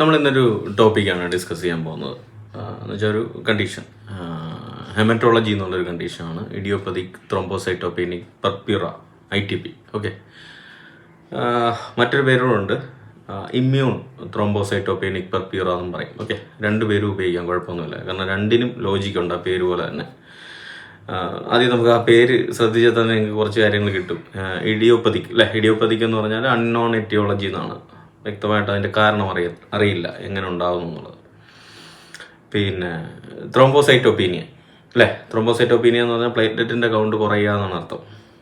നമ്മൾ ഇന്നൊരു ടോപ്പിക്കാണ് ഡിസ്കസ് ചെയ്യാൻ പോകുന്നത്. എന്ന് വെച്ചാൽ ഒരു കണ്ടീഷൻ ഹെമറ്റോളജി എന്നുള്ളൊരു കണ്ടീഷനാണ് idiopathic thrombocytopenic purpura I T P okay മറ്റൊരു പേരുകളുണ്ട്. ഇമ്മ്യൂൺ ത്രോംബോസൈറ്റോപീനിക് പർപ്യുറ എന്നും പറയും. ഓക്കെ രണ്ട് പേരും ഉപയോഗിക്കാം കുഴപ്പമൊന്നുമില്ല. കാരണം രണ്ടിനും ലോജിക്കുണ്ട് ആ പേര് പോലെ തന്നെ. ആദ്യം നമുക്ക് ആ പേര് ശ്രദ്ധിച്ചാൽ തന്നെ നിങ്ങൾക്ക് കുറച്ച് കാര്യങ്ങൾ കിട്ടും. ഇഡിയോപ്പതിക് അല്ലെ? ഇഡിയോപ്പതിക് എന്ന് പറഞ്ഞാൽ അൺനോൺ എറ്റിയോളജി എന്നാണ്. വ്യക്തമായിട്ട് അതിന്റെ കാരണം അറിയ അറിയില്ല എങ്ങനെ ഉണ്ടാവും എന്നുള്ളത്. പിന്നെ ത്രോംബോസൈറ്റോപീനിയ അല്ലേ? ത്രോംബോസൈറ്റോപീനിയ എന്ന് പറഞ്ഞാൽ പ്ലേറ്റ്ലെറ്റിന്റെ കൗണ്ട് കുറയുക എന്നാണ് അർത്ഥം.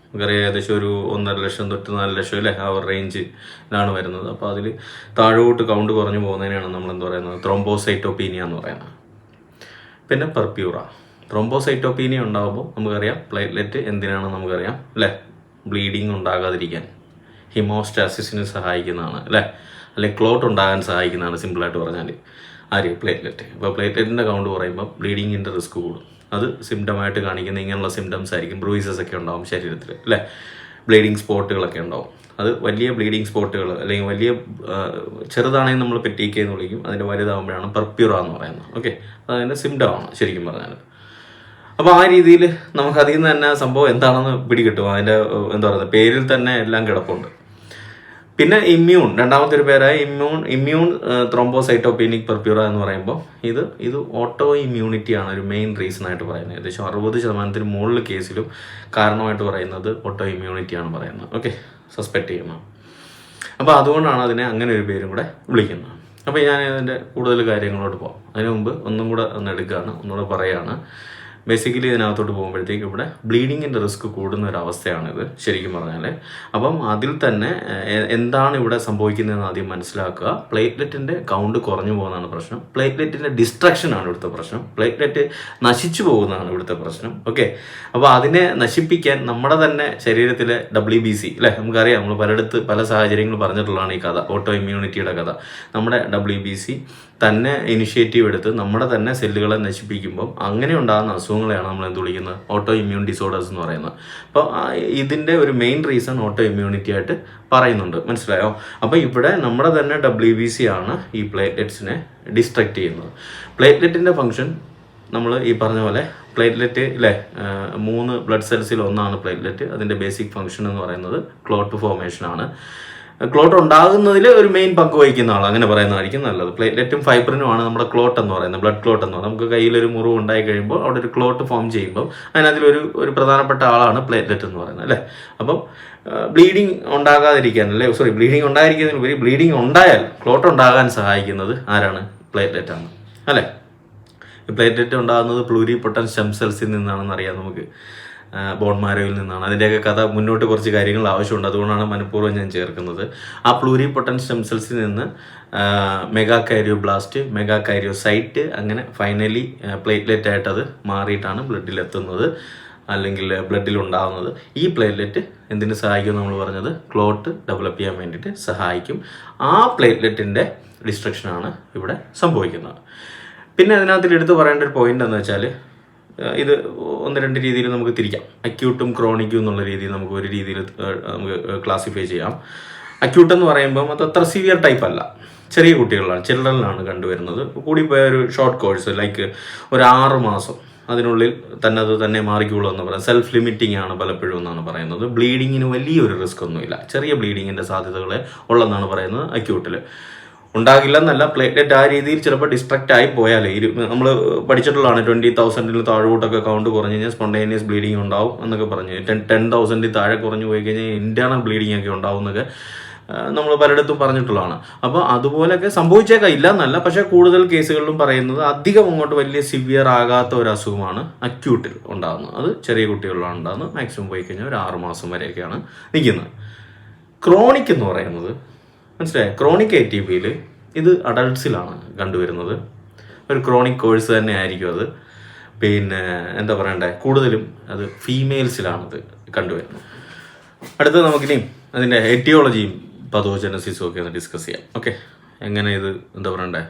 നമുക്കറിയാം ഏകദേശം ഒരു ഒന്നര ലക്ഷം തൊട്ട് നാല് ലക്ഷം അല്ലേ? ആ ഒരു റേഞ്ചിലാണ് വരുന്നത്. അപ്പോൾ അതിൽ താഴോട്ട് കൗണ്ട് കുറഞ്ഞു പോകുന്നതിനാണ് നമ്മൾ എന്താ പറയുന്നത്? ത്രോംബോസൈറ്റോപീനിയ എന്ന് പറയുന്നത്. പിന്നെ പെർപ്യൂറ ത്രോംബോസൈറ്റോപീനിയ ഉണ്ടാകുമ്പോൾ നമുക്കറിയാം പ്ലേറ്റ്ലെറ്റ് എന്തിനാണ് നമുക്കറിയാം. അല്ലേ? ബ്ലീഡിങ് ഉണ്ടാകാതിരിക്കാൻ. ഹിമോസ്റ്റാസിസിന് സഹായിക്കുന്നതാണ്. അല്ലേ? അല്ലെങ്കിൽ ക്ലോട്ട് ഉണ്ടാകാൻ സഹായിക്കുന്നതാണ് സിമ്പിളായിട്ട് പറഞ്ഞാൽ ആര്? പ്ലേറ്റ്ലെറ്റ് അപ്പോൾ പ്ലേറ്റ്ലെറ്റിന്റെ കൗണ്ട് കുറയുമ്പോൾ ബ്ലീഡിങ്ങിന്റെ റിസ്ക് കൂടും. അത് സിംറ്റമായിട്ട് കാണിക്കുന്ന ഇങ്ങനെയുള്ള സിംറ്റംസ് ആയിരിക്കും. ബ്രൂയിസസ് ഒക്കെ ഉണ്ടാവും ശരീരത്തിൽ അല്ലേ? ബ്ലീഡിങ് സ്പോട്ടുകളൊക്കെ ഉണ്ടാവും. അത് വലിയ ബ്ലീഡിങ് സ്പോട്ടുകൾ അല്ലെങ്കിൽ വലിയ ചെറുതാണെങ്കിൽ നമ്മൾ പെറ്റീക്കെ എന്ന് വിളിക്കും. അതിന്റെ വലുതാകുമ്പോഴാണ് പെർപ്യൂറ എന്ന് പറയുന്നത്. ഓക്കെ അതതിന്റെ സിംറ്റമാണ് ശരിക്കും പറഞ്ഞാൽ അപ്പോൾ ആ രീതിയിൽ നമുക്ക് അതിൽ നിന്ന് തന്നെ സംഭവം എന്താണെന്ന് പിടികിട്ടും. അതിന്റെ എന്താ പറയുക പേരിൽ തന്നെ എല്ലാം കിടപ്പുണ്ട്. പിന്നെ ഇമ്മ്യൂൺ രണ്ടാമത്തെ ഒരു പേരായ ഇമ്മ്യൂൺ ഇമ്മ്യൂൺ ത്രോംബോസൈറ്റോപീനിക് പെർപ്യൂറ എന്ന് പറയുമ്പോൾ ഇത് ഇത് ഓട്ടോ ഇമ്മ്യൂണിറ്റി ആണ് ഒരു മെയിൻ റീസൺ ആയിട്ട് പറയുന്നത്. ഏകദേശം അറുപത് ശതമാനത്തിന് മുകളിൽ കേസിലും കാരണമായിട്ട് പറയുന്നത് ഓട്ടോ ഇമ്മ്യൂണിറ്റി ആണ് പറയുന്നത്. ഓക്കെ സസ്പെക്ട് ചെയ്യുന്നത് അപ്പോൾ അതുകൊണ്ടാണ് അതിനെ അങ്ങനെ ഒരു പേരും കൂടെ വിളിക്കുന്നത്. അപ്പോൾ ഞാൻ ഇതിന്റെ കൂടുതൽ കാര്യങ്ങളോട് പോകാം അതിനു മുമ്പ് ഒന്നും കൂടെ ഒന്ന് എടുക്കുകയാണ് ഒന്നുകൂടെ പറയുകയാണ് ബേസിക്കലി ഇതിനകത്തോട്ട് പോകുമ്പോഴത്തേക്ക് ഇവിടെ ബ്ലീഡിങ്ങിന്റെ റിസ്ക് കൂടുന്ന ഒരു അവസ്ഥയാണിത് ശരിക്കും പറഞ്ഞാൽ അപ്പം അതിൽ തന്നെ എന്താണ് ഇവിടെ സംഭവിക്കുന്നതെന്ന് ആദ്യം മനസ്സിലാക്കുക. പ്ലേറ്റ്ലെറ്റിന്റെ കൗണ്ട് കുറഞ്ഞു പോകുന്നതാണ് പ്രശ്നം. പ്ലേറ്റ്ലെറ്റിന്റെ ഡിസ്ട്രക്ഷനാണ് ഇവിടുത്തെ പ്രശ്നം. പ്ലേറ്റ്ലെറ്റ് നശിച്ചു പോകുന്നതാണ് ഇവിടുത്തെ പ്രശ്നം. ഓക്കെ അപ്പോൾ അതിനെ നശിപ്പിക്കാൻ നമ്മുടെ തന്നെ ശരീരത്തിലെ ഡബ്ല്യു ബി സി അല്ലേ? നമുക്കറിയാം നമ്മൾ പലയിടത്ത് പല സാഹചര്യങ്ങൾ പറഞ്ഞിട്ടുള്ളതാണ് ഈ കഥ. ഓട്ടോ ഇമ്മ്യൂണിറ്റിയുടെ കഥ. നമ്മുടെ ഡബ്ല്യു ബി സി തന്നെ ഇനിഷ്യേറ്റീവ് എടുത്ത് നമ്മുടെ തന്നെ സെല്ലുകളെ നശിപ്പിക്കുമ്പം അങ്ങനെ ഉണ്ടാകുന്ന അസുഖങ്ങളെയാണ് നമ്മൾ എന്ത് വിളിക്കുന്നത്? ഓട്ടോ ഇമ്മ്യൂൺ ഡിസോർഡേഴ്സ് എന്ന് പറയുന്നത്. അപ്പോൾ ഇതിന്റെ ഒരു മെയിൻ റീസൺ ഓട്ടോ ഇമ്മ്യൂണിറ്റി ആയിട്ട് പറയുന്നുണ്ട്. മനസ്സിലായോ? അപ്പോൾ ഇവിടെ നമ്മുടെ തന്നെ ഡബ്ല്യു ബി സി ആണ് ഈ പ്ലേറ്റ്ലെറ്റ്സിനെ ഡിസ്ട്രക്ട് ചെയ്യുന്നത്. പ്ലേറ്റ്ലെറ്റിന്റെ ഫംഗ്ഷൻ നമ്മൾ ഈ പറഞ്ഞ പോലെ പ്ലേറ്റ്ലെറ്റ് ഇല്ലേ മൂന്ന് ബ്ലഡ് സെൽസിൽ ഒന്നാണ് പ്ലേറ്റ്ലെറ്റ് അതിന്റെ ബേസിക് ഫംഗ്ഷൻ എന്ന് പറയുന്നത് ക്ലോട്ട് ഫോർമേഷൻ ആണ്. ക്ലോട്ട് ഉണ്ടാകുന്നതിൽ ഒരു മെയിൻ പങ്ക് വഹിക്കുന്ന ആൾ അങ്ങനെ പറയുന്നതായിരിക്കും നല്ലത്. പ്ലേറ്റ്ലെറ്റും ഫൈബ്രിനുമാണ് നമ്മുടെ ക്ലോട്ട് എന്ന് പറയുന്നത് ബ്ലഡ് ക്ലോട്ട് എന്ന് പറയുന്നത്. നമുക്ക് കയ്യിലൊരു മുറിവ് ഉണ്ടായി കഴിയുമ്പോൾ അവിടെ ഒരു ക്ലോട്ട് ഫോം ചെയ്യുമ്പോൾ അതിനകത്തിലൊരു ഒരു പ്രധാനപ്പെട്ട ആളാണ് പ്ലേറ്റ്ലെറ്റ് എന്ന് പറയുന്നത് അല്ലേ? അപ്പം ബ്ലീഡിങ് ഉണ്ടാകാതിരിക്കാൻ അല്ലേ? സോറി ബ്ലീഡിങ് ഉണ്ടായിരിക്കുന്നതിനുപരി ബ്ലീഡിങ് ഉണ്ടായാൽ ക്ലോട്ട് ഉണ്ടാകാൻ സഹായിക്കുന്നത് ആരാണ്? പ്ലേറ്റ്ലെറ്റ് ആണ് അല്ലേ? പ്ലേറ്റ്ലെറ്റ് ഉണ്ടാകുന്നത് പ്ലൂരി പൊട്ടൻ സ്റ്റെം സെൽസിൽ നിന്നാണെന്ന് അറിയാം നമുക്ക്. ബോൺ മാരോയിൽ നിന്നാണ്. അതിന്റെയൊക്കെ കഥ മുന്നോട്ട് കുറച്ച് കാര്യങ്ങൾ ആവശ്യമുണ്ട്. അതുകൊണ്ടാണ് മനഃപൂർവം ഞാൻ ചേർക്കുന്നത്. ആ പ്ലൂരി പൊട്ടൻ സ്റ്റെം സെൽസിൽ നിന്ന് megakaryoblast megakaryocyte അങ്ങനെ ഫൈനലി പ്ലേറ്റ്ലെറ്റ് ആയിട്ടത് മാറിയിട്ടാണ് ബ്ലഡിലെത്തുന്നത്. അല്ലെങ്കിൽ ബ്ലഡിൽ ഉണ്ടാകുന്നത് ഈ പ്ലേറ്റ്ലെറ്റ് എന്തിന് സഹായിക്കും നമ്മൾ പറഞ്ഞത് ക്ലോട്ട് ഡെവലപ്പ് ചെയ്യാൻ വേണ്ടിയിട്ട് സഹായിക്കും. ആ പ്ലേറ്റ്ലെറ്റിന്റെ ഡിസ്ട്രക്ഷനാണ് ഇവിടെ സംഭവിക്കുന്നത്. പിന്നെ അതിനകത്തിൽ എടുത്തു പറയേണ്ട ഒരു പോയിന്റ് എന്ന് വെച്ചാൽ ഇത് ഒന്ന് രണ്ട് രീതിയിൽ നമുക്ക് തിരിക്കാം. അക്യൂട്ടും ക്രോണിക്കും എന്നുള്ള രീതിയിൽ നമുക്ക് ഒരു രീതിയിൽ നമുക്ക് ക്ലാസിഫൈ ചെയ്യാം. അക്യൂട്ട് എന്ന് പറയുമ്പോൾ അത് അത്ര സിവിയർ ടൈപ്പ് അല്ല. ചെറിയ കുട്ടികളാണ് ചിൽഡ്രനിലാണ് കണ്ടുവരുന്നത്. കൂടി പോയ ഒരു ഷോർട്ട് കോഴ്സ് ലൈക്ക് ഒരു ആറ് മാസം അതിനുള്ളിൽ തന്നെ അത് തന്നെ മാറിക്കുള്ളൂ എന്ന് പറയാം. സെൽഫ് ലിമിറ്റിംഗ് ആണ് പലപ്പോഴും എന്നാണ് പറയുന്നത്. ബ്ലീഡിങ്ങിന് വലിയൊരു റിസ്ക് ഒന്നുമില്ല. ചെറിയ ബ്ലീഡിങ്ങിന്റെ സാധ്യതകളെ ഉള്ളെന്നാണ് പറയുന്നത് അക്യൂട്ടിൽ ഉണ്ടാകില്ല എന്നല്ല പ്ലേറ്റ്ലെറ്റ് ആ രീതിയിൽ ചിലപ്പോൾ ഡിസ്ട്രക്റ്റ് ആയി പോയാലേ. ഇരു നമ്മൾ പഠിച്ചിട്ടുള്ളതാണ് ട്വന്റി തൗസൻഡിൽ താഴോട്ടൊക്കെ കൗണ്ട് കുറഞ്ഞു കഴിഞ്ഞാൽ സ്പോണ്ടേനിയസ് ബ്ലീഡിങ് ഉണ്ടാവും എന്നൊക്കെ പറഞ്ഞു. ടെൻ ടെൻ തൗസൻഡിൽ താഴെ കുറഞ്ഞു പോയി കഴിഞ്ഞാൽ ഇന്റേണൽ ബ്ലീഡിങ് ഒക്കെ ഉണ്ടാവും എന്നൊക്കെ നമ്മൾ പലയിടത്തും പറഞ്ഞിട്ടുള്ളതാണ്. അപ്പോൾ അതുപോലെയൊക്കെ സംഭവിച്ചേക്കാം. ഇല്ല എന്നല്ല പക്ഷേ കൂടുതൽ കേസുകളിലും പറയുന്നത് അധികം അങ്ങോട്ട് വലിയ സിവിയർ ആകാത്ത ഒരു അസുഖമാണ് അക്യൂട്ടിൽ ഉണ്ടാകുന്നത് അത് ചെറിയ കുട്ടികളിലാണ് ഉണ്ടാകുന്നത് മാക്സിമം പോയി കഴിഞ്ഞാൽ ഒരു ആറുമാസം വരെയൊക്കെയാണ് നിൽക്കുന്നത്. ക്രോണിക് എന്ന് പറയുന്നത് മനസ്സിലായി? ക്രോണിക് ഐ ടി പിയിൽ ഇത് അഡൾട്ട്സിലാണ് കണ്ടുവരുന്നത്. ഒരു ക്രോണിക് കോഴ്സ് തന്നെ ആയിരിക്കും അത്. പിന്നെ എന്താ പറയണ്ടേ? കൂടുതലും അത് ഫീമെയിൽസിലാണത് കണ്ടുവരുന്നത്. അടുത്തത് നമുക്കിനി അതിന്റെ എറ്റിയോളജിയും പതോജനസിസും ഒക്കെ ഒന്ന് ഡിസ്കസ് ചെയ്യാം. ഓക്കെ എങ്ങനെ ഇത് എന്താ പറയണ്ടേ?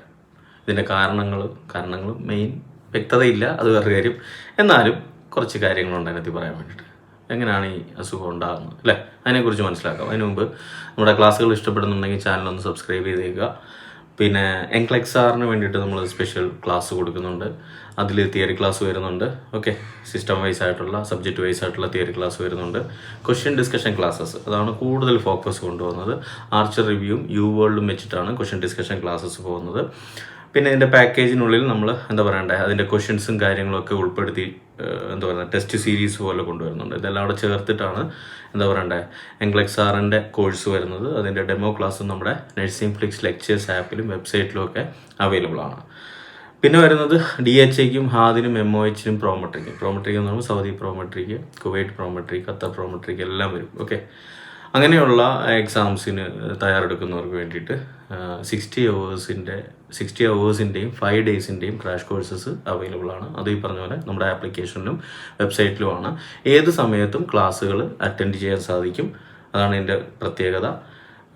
ഇതിന്റെ കാരണങ്ങൾ കാരണങ്ങൾ മെയിൻ വ്യക്തതയില്ല. അത് വേറെ കാര്യം. എന്നാലും കുറച്ച് കാര്യങ്ങളുണ്ട് അതിനകത്ത് പറയാൻ വേണ്ടിയിട്ട്. എങ്ങനെയാണ് ഈ അസുഖം ഉണ്ടാകുന്നത് അല്ലേ? അതിനെക്കുറിച്ച് മനസ്സിലാക്കാം. അതിന് മുമ്പ് നമ്മുടെ ക്ലാസ്സുകൾ ഇഷ്ടപ്പെടുന്നുണ്ടെങ്കിൽ ചാനൽ ഒന്ന് സബ്സ്ക്രൈബ് ചെയ്തേക്കുക. പിന്നെ എൻക്ലെക്സാറിന് വേണ്ടിയിട്ട് നമ്മൾ സ്പെഷ്യൽ ക്ലാസ് കൊടുക്കുന്നുണ്ട്. അതിൽ തിയറി ക്ലാസ് വരുന്നുണ്ട്. ഓക്കെ സിസ്റ്റം വൈസ് ആയിട്ടുള്ള സബ്ജക്റ്റ് വൈസ് ആയിട്ടുള്ള തിയറി ക്ലാസ് വരുന്നുണ്ട്. ക്വസ്റ്റ്യൻ ഡിസ്കഷൻ ക്ലാസ്സസ് അതാണ് കൂടുതൽ ഫോക്കസ് കൊണ്ടുപോകുന്നത് ആർച്ചർ റിവ്യൂവും യു വേൾഡും വെച്ചിട്ടാണ് ക്വസ്റ്റ്യൻ ഡിസ്കഷൻ ക്ലാസ്സസ് പോകുന്നത്. പിന്നെ ഇതിന്റെ പാക്കേജിനുള്ളിൽ നമ്മൾ എന്താ പറയണ്ടേ? അതിന്റെ ക്വസ്റ്റ്യൻസും കാര്യങ്ങളൊക്കെ ഉൾപ്പെടുത്തി എന്താ പറയുക ടെസ്റ്റ് സീരീസ് പോലെ കൊണ്ടുവരുന്നുണ്ട്. ഇതെല്ലാം അവിടെ ചേർത്തിട്ടാണ് എന്താ പറയണ്ടേ എംഗ്ലക്സ് ആറിന്റെ കോഴ്സ് വരുന്നത് അതിന്റെ ഡെമോ ക്ലാസ്സും നമ്മുടെ നഴ്സിംഗ് ഫ്ലിക്സ് ലെക്ചേഴ്സ് ആപ്പിലും വെബ്സൈറ്റിലും ഒക്കെ അവൈലബിൾ ആണ്. പിന്നെ വരുന്നത് ഡി എച്ച് ഐക്കും ഹാദിനും എം ഒ എച്ചിനും പ്രോമെട്രിക്കും പ്രോമെട്രിക് എന്ന് പറയുമ്പോൾ Saudi Prometric Kuwait Prometric Qatar Prometric എല്ലാം വരും. ഓക്കെ അങ്ങനെയുള്ള എക്സാംസിന് തയ്യാറെടുക്കുന്നവർക്ക് വേണ്ടിയിട്ട് സിക്സ്റ്റി അവേഴ്സിന്റെ സിക്സ്റ്റി അവേഴ്സിന്റെയും ഫൈവ് ഡേയ്സിന്റെയും ക്രാഷ് കോഴ്സസ് അവൈലബിൾ ആണ്. അത് ഈ പറഞ്ഞ പോലെ നമ്മുടെ ആപ്ലിക്കേഷനിലും വെബ്സൈറ്റിലുമാണ് ഏത് സമയത്തും ക്ലാസ്സുകൾ അറ്റൻഡ് ചെയ്യാൻ സാധിക്കും. അതാണ് എന്റെ പ്രത്യേകത.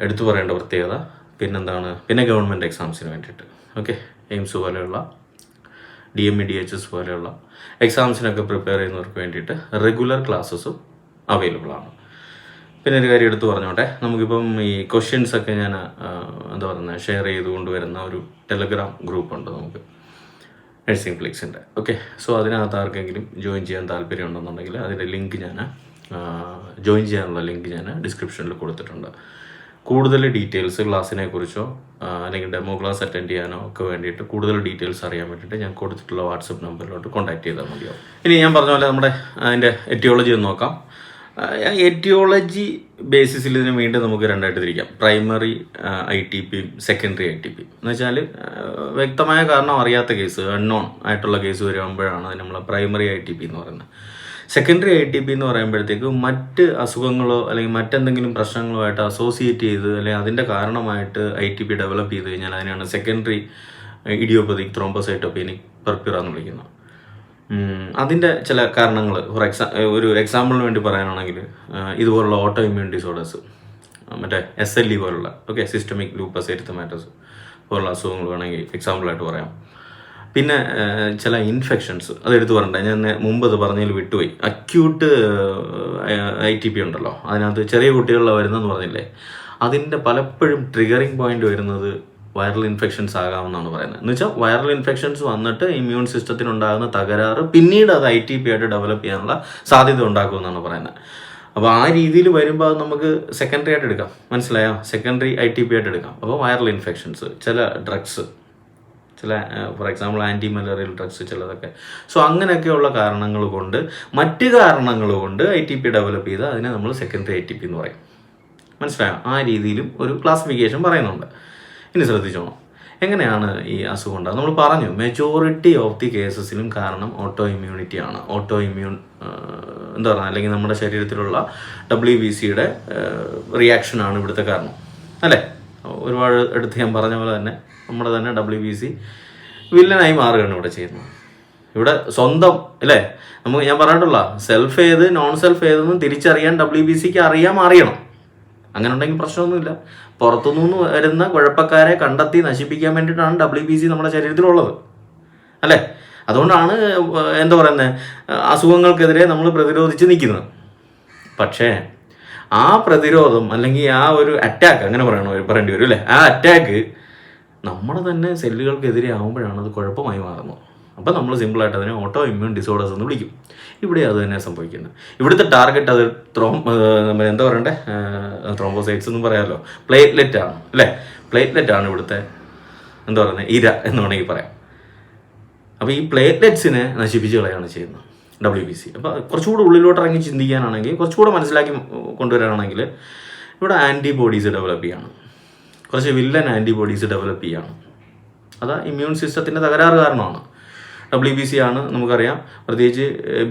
എടുത്തു പറയേണ്ട പ്രത്യേകത. പിന്നെന്താണ്? പിന്നെ ഗവൺമെന്റ് എക്സാംസിന് വേണ്ടിയിട്ട്. ഓക്കെ എയിംസ് പോലെയുള്ള D M E D H S പോലെയുള്ള എക്സാംസിനൊക്കെ പ്രിപ്പയർ ചെയ്യുന്നവർക്ക് വേണ്ടിയിട്ട് റെഗുലർ ക്ലാസ്സസും അവൈലബിൾ ആണ്. പിന്നെ ഒരു കാര്യം എടുത്തു പറഞ്ഞോട്ടെ. നമുക്കിപ്പം ഈ ക്വസ്റ്റ്യൻസ് ഒക്കെ ഞാൻ എന്താ പറയുന്നത് ഷെയർ ചെയ്ത് കൊണ്ടുവരുന്ന ഒരു ടെലഗ്രാം ഗ്രൂപ്പ് ഉണ്ട് നമുക്ക്. നഴ്സിംഗ് ഫ്ലിക്സിന്റെ ഓക്കെ സോ അതിനകത്ത് ആർക്കെങ്കിലും ജോയിൻ ചെയ്യാൻ താല്പര്യം ഉണ്ടെന്നുണ്ടെങ്കിൽ അതിന്റെ ലിങ്ക് ഞാൻ ജോയിൻ ചെയ്യാനുള്ള ലിങ്ക് ഞാൻ ഡിസ്ക്രിപ്ഷനിൽ കൊടുത്തിട്ടുണ്ട്. കൂടുതൽ ഡീറ്റെയിൽസ് ക്ലാസ്സിനെ കുറിച്ചോ അല്ലെങ്കിൽ ഡെമോ ക്ലാസ് അറ്റൻഡ് ചെയ്യാനോ ഒക്കെ വേണ്ടിയിട്ട് കൂടുതൽ ഡീറ്റെയിൽസ് അറിയാൻ വേണ്ടിയിട്ട് ഞാൻ കൊടുത്തിട്ടുള്ള വാട്സപ്പ് നമ്പറിലോട്ട് കോൺടാക്ട് ചെയ്താൽ മതിയാവും. ഇനി ഞാൻ പറഞ്ഞ പോലെ നമ്മുടെ അതിന്റെ എറ്റിയോളജി ഒന്ന് നോക്കാം. എറ്റിയോളജി ബേസിസിൽ ഇതിന് വീണ്ടും നമുക്ക് രണ്ടായിട്ട് തിരിക്കാം. പ്രൈമറി ഐ ടി പിയും സെക്കൻഡറി ഐ ടി പി എന്ന് വെച്ചാൽ വ്യക്തമായ കാരണം അറിയാത്ത കേസ് അൺനോൺ ആയിട്ടുള്ള കേസ് വരുമ്പോഴാണ് നമ്മൾ പ്രൈമറി ഐ ടി പി എന്ന് പറയുന്നത്. സെക്കൻഡറി ഐ ടി പി എന്ന് പറയുമ്പോഴത്തേക്ക് മറ്റ് അസുഖങ്ങളോ അല്ലെങ്കിൽ മറ്റെന്തെങ്കിലും പ്രശ്നങ്ങളോ ആയിട്ട് അസോസിയേറ്റ് ചെയ്ത് അല്ലെങ്കിൽ അതിന്റെ കാരണമായിട്ട് ഐ ടി പി ഡെവലപ്പ് ചെയ്ത് കഴിഞ്ഞാൽ അതിനാണ് സെക്കൻഡറി ഇഡിയോപ്പതി ത്രോംബോസൈറ്റോപീനിക് പെർപ്യൂറ എന്ന് വിളിക്കുന്നത്. അതിന്റെ ചില കാരണങ്ങൾ ഫോർ എക്സാ ഒരു എക്സാമ്പിളിന് വേണ്ടി പറയാനാണെങ്കിൽ ഇതുപോലുള്ള ഓട്ടോ ഇമ്മ്യൂൺ ഡിസോർഡേഴ്സ് മറ്റേ എസ് എൽ ഇ പോലുള്ള ഓക്കെ സിസ്റ്റമിക് ലൂപ്പസ് എരിത്തമാറ്റസ് പോലുള്ള അസുഖങ്ങൾ വേണമെങ്കിൽ എക്സാമ്പിളായിട്ട് പറയാം. പിന്നെ ചില ഇൻഫെക്ഷൻസ് അത് എടുത്തു പറയണ്ടേ ഞാൻ മുമ്പ് അത് പറഞ്ഞതിൽ വിട്ടുപോയി. അക്യൂട്ട് ഐ ടി പി ഉണ്ടല്ലോ അതിനകത്ത് ചെറിയ കുട്ടികളിൽ വരുന്നതെന്ന് പറഞ്ഞില്ലേ? അതിന്റെ പലപ്പോഴും ട്രിഗറിങ് പോയിന്റ് വരുന്നത് വൈറൽ ഇൻഫെക്ഷൻസ് ആകാമെന്നാണ് പറയുന്നത്. എന്ന് വെച്ചാൽ വൈറൽ ഇൻഫെക്ഷൻസ് വന്നിട്ട് ഇമ്മ്യൂൺ സിസ്റ്റത്തിന് ഉണ്ടാകുന്ന തകരാറ് പിന്നീട് അത് ഐ ടി പി ആയിട്ട് ഡെവലപ്പ് ചെയ്യാനുള്ള സാധ്യത ഉണ്ടാക്കുമെന്നാണ് പറയുന്നത്. അപ്പോൾ ആ രീതിയിൽ വരുമ്പോൾ അത് നമുക്ക് സെക്കൻഡറി ആയിട്ട് എടുക്കാം. മനസ്സിലായോ? സെക്കൻഡറി ഐ ടി പി ആയിട്ട് എടുക്കാം. അപ്പോൾ വൈറൽ ഇൻഫെക്ഷൻസ് ചില ഡ്രഗ്സ് ചില for example anti malarial drugs ചിലതൊക്കെ. സോ അങ്ങനെയൊക്കെയുള്ള കാരണങ്ങൾ കൊണ്ട് മറ്റ് കാരണങ്ങൾ കൊണ്ട് ഐ ടി പി ഡെവലപ്പ് ചെയ്ത് അതിനെ നമ്മൾ സെക്കൻഡറി ഐ ടി പി എന്ന് പറയും. മനസ്സിലായോ? ആ രീതിയിലും ഒരു ക്ലാസിഫിക്കേഷൻ പറയുന്നുണ്ട്. ഇനി ശ്രദ്ധിച്ചോണം എങ്ങനെയാണ് ഈ അസുഖം ഉണ്ടാകുന്നത്? നമ്മൾ പറഞ്ഞു മെജോറിറ്റി ഓഫ് ദി കേസസിലും കാരണം ഓട്ടോ ഇമ്മ്യൂണിറ്റി ആണ്. ഓട്ടോ ഇമ്മ്യൂൺ എന്താ പറയുക അല്ലെങ്കിൽ നമ്മുടെ ശരീരത്തിലുള്ള ഡബ്ല്യു ബി സിയുടെ റിയാക്ഷനാണ് ഇവിടുത്തെ കാരണം. അല്ലേ? ഒരുപാട് എടുത്ത് ഞാൻ പറഞ്ഞ പോലെ തന്നെ നമ്മുടെ തന്നെ ഡബ്ല്യു ബി സി വില്ലനായി മാറുകയാണ് ഇവിടെ ചെയ്യുന്നത്. ഇവിടെ സ്വന്തം അല്ലേ? നമുക്ക് ഞാൻ പറഞ്ഞിട്ടുള്ള സെൽഫ് ഏത് നോൺ സെൽഫ് ഏതെന്ന് തിരിച്ചറിയാൻ ഡബ്ല്യു ബി സിക്ക് അറിയാൻ അറിയണം. അങ്ങനെ ഉണ്ടെങ്കിൽ പ്രശ്നമൊന്നുമില്ല. പുറത്തുനിന്ന് വരുന്ന കുഴപ്പക്കാരെ കണ്ടെത്തി നശിപ്പിക്കാൻ വേണ്ടിയിട്ടാണ് ഡബ്ല്യു ബി സി നമ്മുടെ ശരീരത്തിലുള്ളത്. അല്ലേ? അതുകൊണ്ടാണ് എന്താ പറയുന്നത് അസുഖങ്ങൾക്കെതിരെ നമ്മൾ പ്രതിരോധിച്ച് നിൽക്കുന്നത്. പക്ഷേ ആ പ്രതിരോധം അല്ലെങ്കിൽ ആ ഒരു അറ്റാക്ക് അങ്ങനെ പറയണോ പറയേണ്ടി വരും അല്ലേ? ആ അറ്റാക്ക് നമ്മുടെ തന്നെ സെല്ലുകൾക്കെതിരെ ആകുമ്പോഴാണ് അത് കുഴപ്പമായി മാറുന്നത്. അപ്പം നമ്മൾ സിമ്പിളായിട്ട് അതിനെ ഓട്ടോ ഇമ്മ്യൂൺ ഡിസോർഡേഴ്സ് എന്ന് വിളിക്കും. ഇവിടെ അത് തന്നെ സംഭവിക്കുന്നത് ഇവിടുത്തെ ടാർഗറ്റ് അത് ത്രോം നമ്മൾ എന്താ പറയണ്ടേ? ത്രോംബോസൈറ്റ്സ് എന്ന് പറയാമല്ലോ പ്ലേറ്റ്ലെറ്റ് ആണ് അല്ലേ? പ്ലേറ്റ്ലെറ്റ് ആണ് ഇവിടുത്തെ എന്താ പറയുന്നത് ഇര എന്ന് വേണമെങ്കിൽ പറയാം. അപ്പോൾ ഈ പ്ലേറ്റ്ലെറ്റ്സിനെ നശിപ്പിച്ച് കളയാണ് ചെയ്യുന്നത് ഡബ്ല്യു ബി സി അപ്പോൾ കുറച്ചുകൂടെ ഉള്ളിലോട്ട് ഇറങ്ങി ചിന്തിക്കാനാണെങ്കിൽ കുറച്ചുകൂടെ മനസ്സിലാക്കി കൊണ്ടുവരാനാണെങ്കിൽ ഇവിടെ ആന്റിബോഡീസ് ഡെവലപ്പ് ചെയ്യാണ്. കുറച്ച് വില്ലൻ ആന്റിബോഡീസ് ഡെവലപ്പ് ചെയ്യാണ്. അത് ഇമ്മ്യൂൺ സിസ്റ്റത്തിന്റെ തകരാറ് കാരണമാണ്. ഡബ്ല്യു ബി സി ആണ് നമുക്കറിയാം. പ്രത്യേകിച്ച്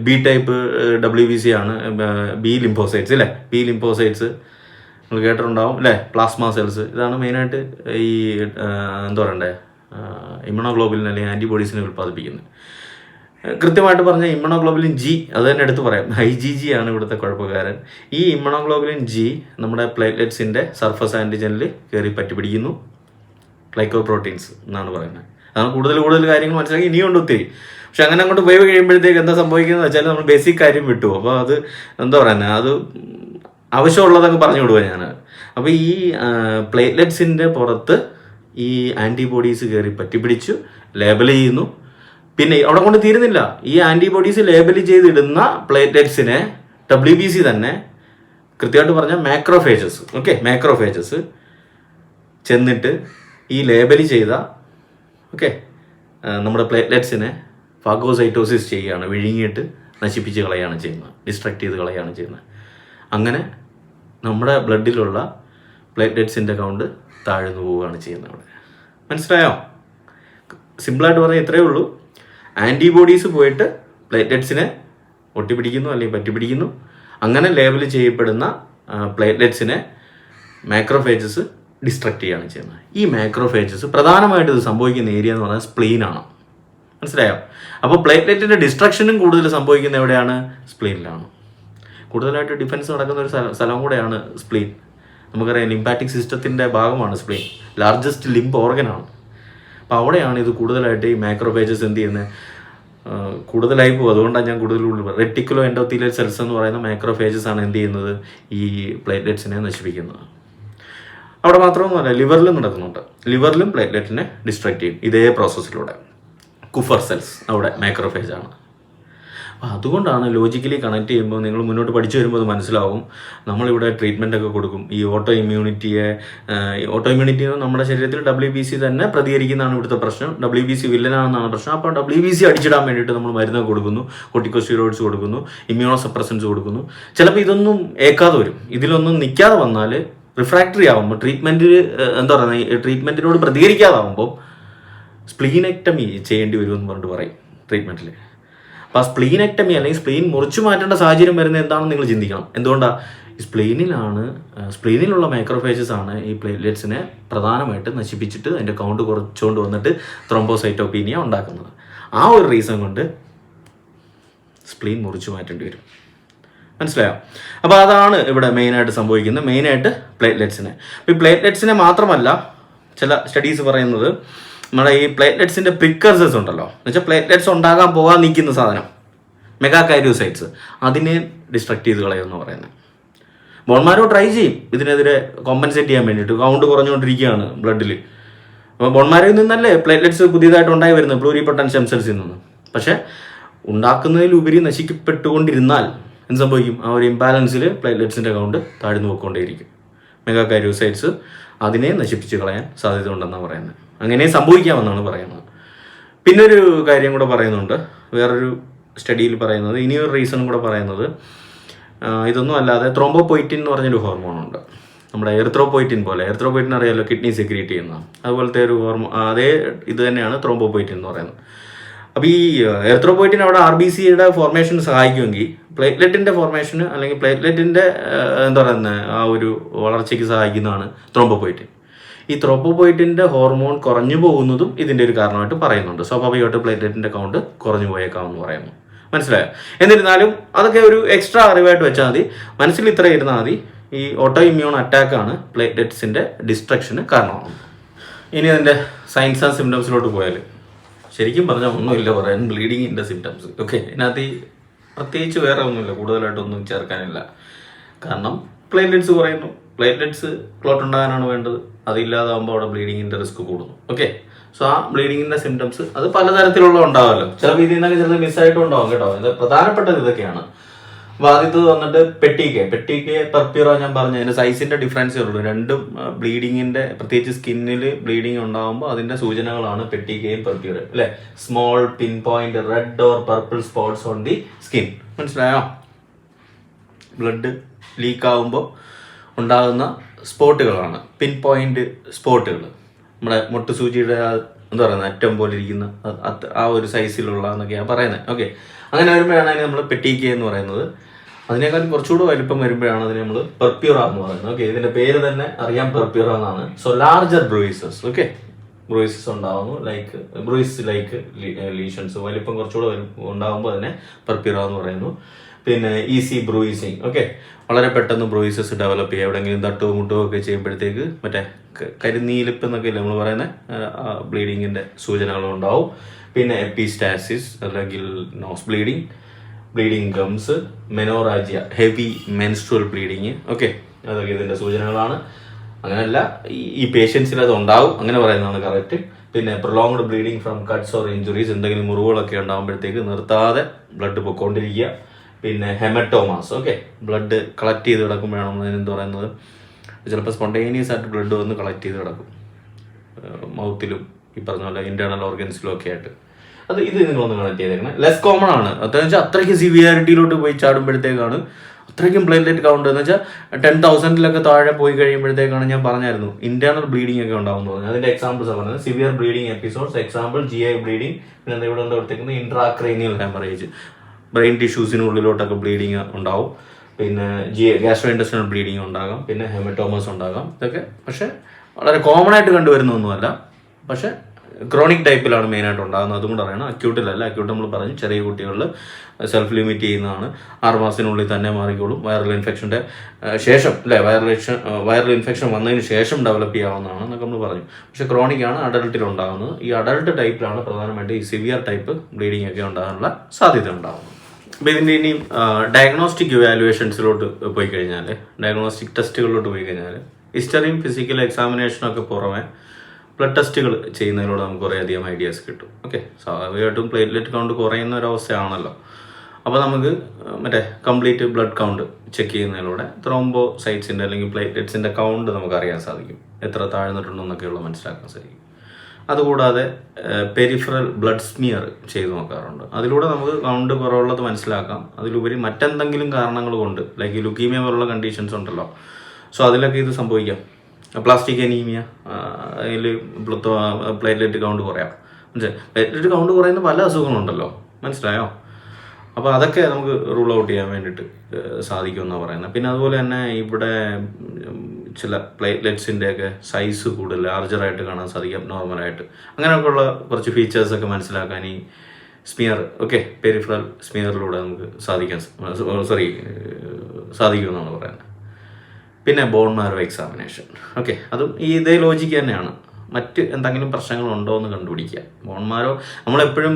B type W B C ആണ് ബി ലിംഫോസൈറ്റ്സ് അല്ലേ ബി ലിംഫോസൈറ്റ്സ് നമ്മൾ കേട്ടിട്ടുണ്ടാവും അല്ലേ പ്ലാസ്മ സെൽസ് ഇതാണ് മെയിനായിട്ട് ഈ എന്താ പറയണ്ടേ? ഇമ്യൂണോഗ്ലോബിലിൻ അല്ലെങ്കിൽ ആന്റിബോഡീസിനെ ഉൽപ്പാദിപ്പിക്കുന്നത്. കൃത്യമായിട്ട് പറഞ്ഞാൽ ഇമ്മ്യൂണോഗ്ലോബുലിൻ ജി അത് തന്നെ എടുത്ത് പറയാം. ഐ ജി ജി ആണ് ഇവിടുത്തെ കുഴപ്പക്കാരൻ. ഈ ഇമ്മ്യൂണോഗ്ലോബുലിൻ ജി നമ്മുടെ പ്ലേറ്റ്ലെറ്റ്സിന്റെ സർഫസ് ആന്റിജനിൽ കയറി പറ്റിപ്പിടിക്കുന്നു. ഗ്ലൈക്കോ പ്രോട്ടീൻസ് എന്നാണ് പറയുന്നത്. അതാണ് കൂടുതൽ കൂടുതൽ കാര്യങ്ങൾ മനസ്സിലാക്കി ഇനിയുണ്ട് ഒത്തിരി. പക്ഷെ അങ്ങനെ അങ്ങോട്ട് പോയി കഴിയുമ്പോഴത്തേക്ക് എന്താ സംഭവിക്കുന്നത് വെച്ചാൽ നമ്മൾ ബേസിക് കാര്യം വിട്ടു. അപ്പോൾ അത് എന്താ പറയുന്നത് അത് ആവശ്യമുള്ളതൊക്കെ പറഞ്ഞു വിടുക ഞാൻ അപ്പോൾ ഈ പ്ലേറ്റ്ലെറ്റ്സിന്റെ പുറത്ത് ഈ ആന്റിബോഡീസ് കയറി പറ്റിപ്പിടിച്ചു ലേബൽ ചെയ്യുന്നു. പിന്നെ അവിടെ കൊണ്ട് തീരുന്നില്ല. ഈ ആന്റിബോഡീസ് ലേബൽ ചെയ്തിടുന്ന പ്ലേറ്റ്ലെറ്റ്സിനെ ഡബ്ല്യു ബി സി തന്നെ കൃത്യമായിട്ട് പറഞ്ഞാൽ മാക്രോഫേജസ് ഓക്കെ മാക്രോഫേജസ് ചെന്നിട്ട് ഈ ലേബൽ ചെയ്ത ഓക്കെ നമ്മുടെ പ്ലേറ്റ്ലെറ്റ്സിനെ ഫാഗോസൈറ്റോസിസ് ചെയ്യുകയാണ്. വിഴുങ്ങിയിട്ട് നശിപ്പിച്ച് കളയാണ് ചെയ്യുന്നത്. ഡിസ്ട്രക്ട് ചെയ്ത് കളയാണ് ചെയ്യുന്നത്. അങ്ങനെ നമ്മുടെ ബ്ലഡിലുള്ള പ്ലേറ്റ്ലെറ്റ്സിന്റെ കൗണ്ട് താഴ്ന്നു പോവുകയാണ് ചെയ്യുന്നത് അവിടെ. മനസ്സിലായോ? സിമ്പിളായിട്ട് പറഞ്ഞാൽ ഇത്രയേ ഉള്ളൂ. ആന്റിബോഡീസ് പോയിട്ട് പ്ലേറ്റ്ലെറ്റ്സിനെ ഒട്ടിപ്പിടിക്കുന്നു അല്ലെങ്കിൽ പറ്റിപ്പിടിക്കുന്നു. അങ്ങനെ ലേബൽ ചെയ്യപ്പെടുന്ന പ്ലേറ്റ്ലെറ്റ്സിനെ മാക്രോഫേജസ് ഡിസ്ട്രക്ട് ചെയ്യുകയാണ് ചെയ്യുന്നത്. ഈ മാക്രോഫേജസ് പ്രധാനമായിട്ട് ഇത് സംഭവിക്കുന്ന ഏരിയ എന്ന് പറഞ്ഞാൽ സ്പ്ലീൻ ആണ്. മനസ്സിലായോ? അപ്പോൾ പ്ലേറ്റ്ലെറ്റിന്റെ ഡിസ്ട്രക്ഷനും കൂടുതൽ സംഭവിക്കുന്ന എവിടെയാണ്? സ്പ്ലീനിലാണ് കൂടുതലായിട്ട് ഡിഫൻസ് നടക്കുന്ന ഒരു സ്ഥലം കൂടെയാണ് സ്പ്ലീൻ നമുക്കറിയാം ലിംപാറ്റിക് സിസ്റ്റത്തിന്റെ ഭാഗമാണ് സ്പ്ലീൻ ലാർജസ്റ്റ് ലിംബ് ഓർഗനാണ് അപ്പോൾ അവിടെയാണ് ഇത് കൂടുതലായിട്ട് ഈ മാക്രോഫേജസ് എന്ത് ചെയ്യുന്നത്? കൂടുതലായി പോകും. അതുകൊണ്ടാണ് ഞാൻ കൂടുതൽ റെറ്റിക്കുലോ എൻഡോത്തീലിയൽ സെൽസ് എന്ന് പറയുന്ന മാക്രോഫേജസ് ആണ് എന്ത് ചെയ്യുന്നത്? ഈ പ്ലേറ്റ്ലെറ്റ്സിനെ നശിപ്പിക്കുന്നത്. അവിടെ മാത്രമൊന്നുമല്ല ലിവറിലും നടക്കുന്നുണ്ട്. ലിവറിലും പ്ലേറ്റ്ലെറ്റിനെ ഡിസ്ട്രാക്ട് ചെയ്യും. ഇതേ പ്രോസസ്സിലൂടെ കുഫർ സെൽസ് അവിടെ മൈക്രോഫേജ് ആണ്. അപ്പോൾ അതുകൊണ്ടാണ് ലോജിക്കലി കണക്ട് ചെയ്യുമ്പോൾ നിങ്ങൾ മുന്നോട്ട് പഠിച്ചു വരുമ്പോൾ അത് മനസ്സിലാവും. നമ്മളിവിടെ ട്രീറ്റ്മെന്റ് ഒക്കെ കൊടുക്കും. ഈ ഓട്ടോ ഇമ്മ്യൂണിറ്റിയെ ഓട്ടോ ഇമ്മ്യൂണിറ്റി നമ്മുടെ ശരീരത്തിൽ ഡബ്ല്യു ബി സി തന്നെ പ്രതികരിക്കുന്നതാണ് ഇവിടുത്തെ പ്രശ്നം. ഡബ്ല്യു ബി സി വില്ലനാണെന്നാണ് പ്രശ്നം. അപ്പോൾ ഡബ്ല്യു ബി സി അടിച്ചിടാൻ വേണ്ടിയിട്ട് നമ്മൾ മരുന്ന് കൊടുക്കുന്നു. കൊട്ടിക്കോസ്റ്റിറോയിഡ്സ് കൊടുക്കുന്നു. ഇമ്മ്യൂണോ സപ്രസൻസ് കൊടുക്കുന്നു. ചിലപ്പോൾ ഇതൊന്നും ഏക്കാതെ വരും. ഇതിലൊന്നും നിൽക്കാതെ വന്നാൽ റിഫ്രാക്ടറി ആവുമ്പോൾ ട്രീറ്റ്മെന്റിൽ എന്താ പറയുക ട്രീറ്റ്മെന്റിനോട് പ്രതികരിക്കാതാവുമ്പോൾ സ്പ്ലീനെക്ടമി ചെയ്യേണ്ടി എന്ന് പറഞ്ഞിട്ട് പറയും ട്രീറ്റ്മെന്റിൽ അപ്പോൾ ആ സ്പ്ലീനെക്ടമി അല്ലെങ്കിൽ സ്പ്ലീൻ മുറിച്ചു മാറ്റേണ്ട സാഹചര്യം വരുന്ന എന്താണെന്ന് നിങ്ങൾ ചിന്തിക്കണം. എന്തുകൊണ്ടാണ് ഈ സ്പ്ലീനിലാണ് സ്പ്ലീനിലുള്ള മൈക്രോഫേജസ് ആണ് ഈ പ്ലേറ്റ്ലെറ്റ്സിനെ പ്രധാനമായിട്ട് നശിപ്പിച്ചിട്ട് അതിന്റെ കൗണ്ട് കുറച്ചുകൊണ്ട് വന്നിട്ട് ത്രോംബോസൈറ്റോപീനിയ ഉണ്ടാക്കുന്നത്. ആ ഒരു റീസൺ കൊണ്ട് സ്പ്ലീൻ മുറിച്ചു മാറ്റേണ്ടി വരും. മനസ്സിലായോ? അപ്പോൾ അതാണ് ഇവിടെ മെയിനായിട്ട് സംഭവിക്കുന്നത്. മെയിനായിട്ട് പ്ലേറ്റ്ലെറ്റ്സിനെ ഈ പ്ലേറ്റ്ലെറ്റ്സിനെ മാത്രമല്ല ചില സ്റ്റഡീസ് പറയുന്നത് നമ്മുടെ ഈ പ്ലേറ്റ്ലെറ്റ്സിന്റെ പ്രിക്കർസസ് ഉണ്ടല്ലോ. എന്നുവെച്ചാൽ പ്ലേറ്റ്ലെറ്റ്സ് ഉണ്ടാകാൻ പോകാൻ നിൽക്കുന്ന സാധനം. മെഗാ അതിനെ ഡിസ്ട്രക്ട് ചെയ്ത് കളയുമെന്ന് പറയുന്നത്. ബോൺമാരോ ട്രൈ ചെയ്യും. ഇതിനെതിരെ കോമ്പൻസേറ്റ് ചെയ്യാൻ വേണ്ടിയിട്ട്. കൗണ്ട് കുറഞ്ഞുകൊണ്ടിരിക്കുകയാണ് ബ്ലഡിൽ അപ്പോൾ ബോൺമാരിൽ നിന്നല്ലേ പ്ലേറ്റ്ലെറ്റ്സ് പുതിയതായിട്ട് ഉണ്ടായി വരുന്നത്? പ്ലൂരിപ്പൊട്ടൻ സ്റ്റെം സെൽസിൽ നിന്ന്. പക്ഷേ ഉണ്ടാക്കുന്നതിലുപരി നശിക്കപ്പെട്ടുകൊണ്ടിരുന്നാൽ എന്ത് സംഭവിക്കും? ആ ഒരു ഇംബാലൻസിൽ പ്ലേറ്റ്ലെറ്റ്സിന്റെ കൗണ്ട് താഴ്ന്നു പോയിക്കൊണ്ടേയിരിക്കും. മെഗാ കാര്യോസൈറ്റ്സ് അതിനെ നശിപ്പിച്ച് കളയാൻ സാധ്യത ഉണ്ടെന്നാണ് പറയുന്നത്. അങ്ങനെ സംഭവിക്കാമെന്നാണ് പറയുന്നത്. പിന്നെ ഒരു കാര്യം കൂടെ പറയുന്നുണ്ട്. വേറൊരു സ്റ്റഡിയിൽ പറയുന്നത് ഇനിയൊരു റീസൺ കൂടെ പറയുന്നത് ഇതൊന്നും അല്ലാതെ ത്രോംബോപോയിറ്റിൻ എന്ന് പറഞ്ഞൊരു ഹോർമോൺ ഉണ്ട്. നമ്മുടെ എർത്രോപോയിറ്റിൻ പോലെ. എർത്രോപോയിറ്റിൻ അറിയാലോ? കിഡ്നി സെക്രീറ്റ് ചെയ്യുന്ന. അതുപോലത്തെ ഒരു ഹോർമോൺ അതേ ഇത് തന്നെയാണ് ത്രോംബോപോയിറ്റിൻ എന്ന് പറയുന്നത്. അപ്പോൾ ഈ എർത്രോപോയിറ്റിന് അവിടെ ആർ ബി സിയുടെ ഫോർമേഷൻ സഹായിക്കുമെങ്കിൽ പ്ലേറ്റ്ലെറ്റിന്റെ ഫോർമേഷന് അല്ലെങ്കിൽ പ്ലേറ്റ്ലെറ്റിന്റെ എന്താ പറയുന്നത് ആ ഒരു വളർച്ചയ്ക്ക് സഹായിക്കുന്നതാണ് ത്രോംബോപോയിറ്റിൻ ഈ ത്രോംബോപോയിറ്റിന്റെ ഹോർമോൺ കുറഞ്ഞു പോകുന്നതും ഇതിന്റെ ഒരു കാരണമായിട്ട് പറയുന്നുണ്ട്. സ്വാഭാവികമായിട്ട് പ്ലേറ്റ്ലെറ്റിന്റെ കൗണ്ട് കുറഞ്ഞു പോയേക്കാമെന്ന് പറയുന്നു. മനസ്സിലായോ? എന്നിരുന്നാലും അതൊക്കെ ഒരു എക്സ്ട്രാ അറിവായിട്ട് വെച്ചാൽ മതി. മനസ്സിൽ ഇത്ര ഇരുന്നാൽ മതി. ഈ ഓട്ടോ ഇമ്മ്യൂൺ അറ്റാക്കാണ് പ്ലേറ്റ്ലെറ്റ്സിന്റെ ഡിസ്ട്രക്ഷന് കാരണമാണ് ഇനി അതിന്റെ സയൻസ് ആൻഡ് സിംറ്റംസിലോട്ട് പോയാൽ ശരിക്കും പറഞ്ഞാൽ ഒന്നുമില്ല പറയാൻ ബ്ലീഡിങ്ങിന്റെ സിംറ്റംസ് ഓക്കെ ഇതിനകത്ത് പ്രത്യേകിച്ച് വേറെ ഒന്നുമില്ല കൂടുതലായിട്ടൊന്നും ചേർക്കാനില്ല. കാരണം പ്ലേറ്റ്ലെറ്റ്സ് കുറയുന്നു പ്ലേറ്റ്ലെറ്റ്സ് ക്ലോട്ട് ഉണ്ടാകാനാണ് വേണ്ടത്. അതില്ലാതാകുമ്പോൾ അവിടെ ബ്ലീഡിങ്ങിന്റെ റിസ്ക് കൂടുന്നു. ഓക്കെ സോ ആ ബ്ലീഡിങ്ങിന്റെ സിംറ്റംസ് അത് പലതരത്തിലുള്ള ഉണ്ടാവുമല്ലോ ചില രീതിയിൽ നിന്നൊക്കെ ചിലത് മിസ്സായിട്ടും ഉണ്ടാവും കേട്ടോ. ഇത് പ്രധാനപ്പെട്ടത് ഇതൊക്കെയാണ്. ആദ്യത്തത് വന്നിട്ട് പെട്ടിക്ക്. പെട്ടിക്ക് പെർപ്യൂറ ഞാൻ പറഞ്ഞു അതിന്റെ സൈസിന്റെ ഡിഫറൻസേ ഉള്ളൂ. രണ്ടും ബ്ലീഡിങ്ങിന്റെ പ്രത്യേകിച്ച് സ്കിന്നിൽ ബ്ലീഡിങ് ഉണ്ടാകുമ്പോൾ അതിന്റെ സൂചനകളാണ് പെട്ടിക്കയും പെർപ്യൂറയും അല്ലെ? Small pinpoint red or purple spots on the skin മനസ്സിലായോ? ബ്ലഡ് ലീക്ക് ആകുമ്പോൾ ഉണ്ടാകുന്ന സ്പോട്ടുകളാണ്. പിൻ പോയിന്റ് സ്പോട്ടുകൾ നമ്മുടെ മുട്ടുസൂചിയുടെ സൂചിയുടെ എന്താ പറയുന്നത് അറ്റം പോലെ ഇരിക്കുന്ന ആ ഒരു സൈസിലുള്ള എന്നൊക്കെയാണ് പറയുന്നത്. ഓക്കെ അങ്ങനെ വരുമ്പോഴാണ് നമ്മൾ പെട്ടിക്ക എന്ന് പറയുന്നത്. അതിനേക്കാൾ കുറച്ചുകൂടെ വലിപ്പം വരുമ്പോഴാണ് അതിന് നമ്മൾ പെർപ്യൂറ എന്ന് പറയുന്നത്. ഓക്കെ ഇതിന്റെ പേര് തന്നെ അറിയാം പെർപ്യൂറ എന്നാണ്. So larger bruises okay bruises ഉണ്ടാവുന്നു ലൈക്ക് ബ്രൂയിസ് ലൈക്ക് ലീഷൻസ് വലിപ്പം കുറച്ചുകൂടെ ഉണ്ടാകുമ്പോൾ അതിനെ പെർപ്യൂറ എന്ന് പറയുന്നു. പിന്നെ ഈസി ബ്രൂയിസിങ് ഓക്കെ വളരെ പെട്ടെന്ന് ബ്രൂയിസസ് ഡെവലപ്പ് ചെയ്യുക. എവിടെയെങ്കിലും തട്ടോ മുട്ടോ ഒക്കെ ചെയ്യുമ്പോഴത്തേക്ക് മറ്റേ കരിനീലിപ്പ് എന്നൊക്കെ നമ്മൾ പറയുന്ന? ബ്ലീഡിങ്ങിന്റെ സൂചനകളും ഉണ്ടാവും പിന്നെ എപ്പിസ്റ്റാസിസ് അല്ലെങ്കിൽ nose bleeding bleeding gums menorrhagia heavy menstrual bleeding okay അതൊക്കെ ഇതിന്റെ സൂചനകളാണ്. അങ്ങനെയല്ല ഈ- പേഷ്യൻസിന് അത് ഉണ്ടാവും അങ്ങനെ പറയുന്നതാണ് കറക്റ്റ് പിന്നെ prolonged bleeding from cuts or injuries എന്തെങ്കിലും മുറിവുകളൊക്കെ ഉണ്ടാകുമ്പോഴത്തേക്ക് നിർത്താതെ ബ്ലഡ് പൊക്കോണ്ടിരിക്കുക പിന്നെ ഹെമറ്റോമാസ് ഓക്കെ ബ്ലഡ് കളക്ട് ചെയ്ത് കിടക്കുമ്പോഴാണ് നമ്മൾ എന്ത് പറയുന്നത്? ചിലപ്പോൾ സ്പോണ്ടേനിയസ് ആയിട്ട് ബ്ലഡ് വന്ന് കളക്ട് ചെയ്ത് കിടക്കും. മൗത്തിലും ഈ പറഞ്ഞ പോലെ ഇന്റേണൽ ഓർഗൻസിലും ഒക്കെ ആയിട്ട്. അത് ഇത് നിങ്ങളൊന്ന് കണക്ട് ചെയ്തേക്കണം. ലെസ് കോമൺ ആണ്. അതെന്ന് വെച്ചാൽ അത്രയ്ക്ക് സിവിയാരിറ്റിയിലോട്ട് പോയി ചാടുമ്പോഴത്തേക്കാണ്. അത്രയ്ക്കും പ്ലേറ്റ്ലെറ്റ് കൗണ്ട് എന്ന് വെച്ചാൽ ടെൻ തൗസൻഡിലൊക്കെ താഴെ പോയി കഴിയുമ്പോഴത്തേക്കാണ് ഞാൻ പറഞ്ഞായിരുന്നു. ഇന്റേണൽ ബ്ലീഡിംഗ് ഒക്കെ ഉണ്ടാവും എന്ന് പറഞ്ഞു. അതിന്റെ എക്സാമ്പിൾസ് പറഞ്ഞത്. Severe bleeding episodes example G I bleeding പിന്നെ ഇവിടെ എന്താ കൊടുത്തേക്കുന്നത്? ഇൻട്രാക്രേനിയൽ ഹെമറേജ് ബ്രെയിൻ ടിഷ്യൂസിനുള്ളിലോട്ടൊക്കെ ബ്ലീഡിങ് ഉണ്ടാവും. പിന്നെ ജി ഗ്യാസ്ട്രോ ഇൻഡസ്ട്രിയൽ ബ്ലീഡിങ് ഉണ്ടാകാം. പിന്നെ ഹെമറ്റോമസ് ഉണ്ടാകാം. ഇതൊക്കെ. പക്ഷെ വളരെ കോമൺ ആയിട്ട് കണ്ടുവരുന്ന ഒന്നുമല്ല പക്ഷെ ക്രോണിക് ടൈപ്പിലാണ് മെയിനായിട്ട് ഉണ്ടാകുന്നത്. അതും കൂടെ അറിയണം. അക്യൂട്ടിലല്ല. അക്യൂട്ട് നമ്മൾ പറഞ്ഞു ചെറിയ കുട്ടികളിൽ സെൽഫ് ലിമിറ്റ് ചെയ്യുന്നതാണ്. ആറുമാസത്തിനുള്ളിൽ തന്നെ മാറിക്കോളും. വൈറൽ ഇൻഫെക്ഷന്റെ ശേഷം അല്ലേ? വൈറൽ വൈറൽ ഇൻഫെക്ഷൻ വന്നതിന് ശേഷം ഡെവലപ്പ് ചെയ്യാവുന്നതാണ് എന്നൊക്കെ നമ്മൾ പറഞ്ഞു. പക്ഷെ ക്രോണിക് ആണ് അഡൽട്ടിൽ ഉണ്ടാകുന്നത്. ഈ അഡൾട്ട് ടൈപ്പിലാണ് പ്രധാനമായിട്ട് ഈ സിവിയർ ടൈപ്പ് ബ്ലീഡിംഗ് ഒക്കെ ഉണ്ടാകാനുള്ള സാധ്യത ഉണ്ടാകുന്നത് അപ്പോൾ ഇതിന്റെ ഇനി ഡയഗ്നോസ്റ്റിക് ഇവാലുവേഷൻസിലോട്ട് പോയി കഴിഞ്ഞാൽ ഡയഗ്നോസ്റ്റിക് ടെസ്റ്റുകളിലോട്ട് പോയി കഴിഞ്ഞാൽ ഹിസ്റ്ററിയും ഫിസിക്കൽ എക്സാമിനേഷനൊക്കെ പുറമെ ബ്ലഡ് ടെസ്റ്റുകൾ ചെയ്യുന്നതിലൂടെ നമുക്ക് കുറേ അധികം ഐഡിയാസ് കിട്ടും. ഓക്കെ സ്വാഭാവികമായിട്ടും പ്ലേറ്റ്ലെറ്റ് കൗണ്ട് കുറയുന്ന ഒരു അവസ്ഥയാണല്ലോ. അപ്പോൾ നമുക്ക് മറ്റേ കംപ്ലീറ്റ് ബ്ലഡ് കൗണ്ട് ചെക്ക് ചെയ്യുന്നതിലൂടെ ത്രോംബോ സൈറ്റ്സിന്റെ അല്ലെങ്കിൽ പ്ലേറ്റ്ലെറ്റ്സിന്റെ കൗണ്ട് നമുക്ക് അറിയാൻ സാധിക്കും. എത്ര താഴ്ന്നിട്ടുണ്ടെന്നൊക്കെയുള്ള മനസ്സിലാക്കാൻ സാധിക്കും. അതുകൂടാതെ പെരിഫറൽ ബ്ലഡ് സ്മിയർ ചെയ്തു നോക്കാറുണ്ട്. അതിലൂടെ നമുക്ക് കൗണ്ട് കുറവുള്ളത് മനസ്സിലാക്കാം. അതിലുപരി മറ്റെന്തെങ്കിലും കാരണങ്ങൾ കൊണ്ട് ലൈക്ക് ലുക്കീമിയ പോലുള്ള കണ്ടീഷൻസ് ഉണ്ടല്ലോ. സോ അതിലൊക്കെ ഇത് സംഭവിക്കാം. പ്ലാസ്റ്റിക് അനീമിയ അതിൽ പ്ലേറ്റ്ലെറ്റ് കൗണ്ട് കുറയാം. മനസ്സിലായി? പ്ലേറ്റ്ലെറ്റ് കൗണ്ട് കുറയുന്ന പല അസുഖങ്ങളുണ്ടല്ലോ. മനസ്സിലായോ? അപ്പോൾ അതൊക്കെ നമുക്ക് റൂൾ ഔട്ട് ചെയ്യാൻ വേണ്ടിയിട്ട് സാധിക്കുമെന്നാണ് പറയുന്നത്. പിന്നെ അതുപോലെ തന്നെ ഇവിടെ ചില പ്ലേറ്റ്ലെറ്റ്സിന്റെയൊക്കെ സൈസ് കൂടുതൽ ലാർജറായിട്ട് കാണാൻ സാധിക്കും നോർമലായിട്ട് അങ്ങനെയൊക്കെയുള്ള കുറച്ച് ഫീച്ചേഴ്സൊക്കെ മനസ്സിലാക്കാൻ ഈ സ്മിയർ ഓക്കെ പെരിഫറൽ സ്മിയറിലൂടെ നമുക്ക് സാധിക്കാൻ സോറി സാധിക്കുമെന്നാണ് പറയുന്നത്. പിന്നെ ബോൺ മാരോ എക്സാമിനേഷൻ ഓക്കെ അതും ഈ ഇതേ ലോജിക്ക് തന്നെയാണ്. മറ്റ് എന്തെങ്കിലും പ്രശ്നങ്ങളുണ്ടോ എന്ന് കണ്ടുപിടിക്കുക. ബോൺ ബോൺമാരോ നമ്മളെപ്പോഴും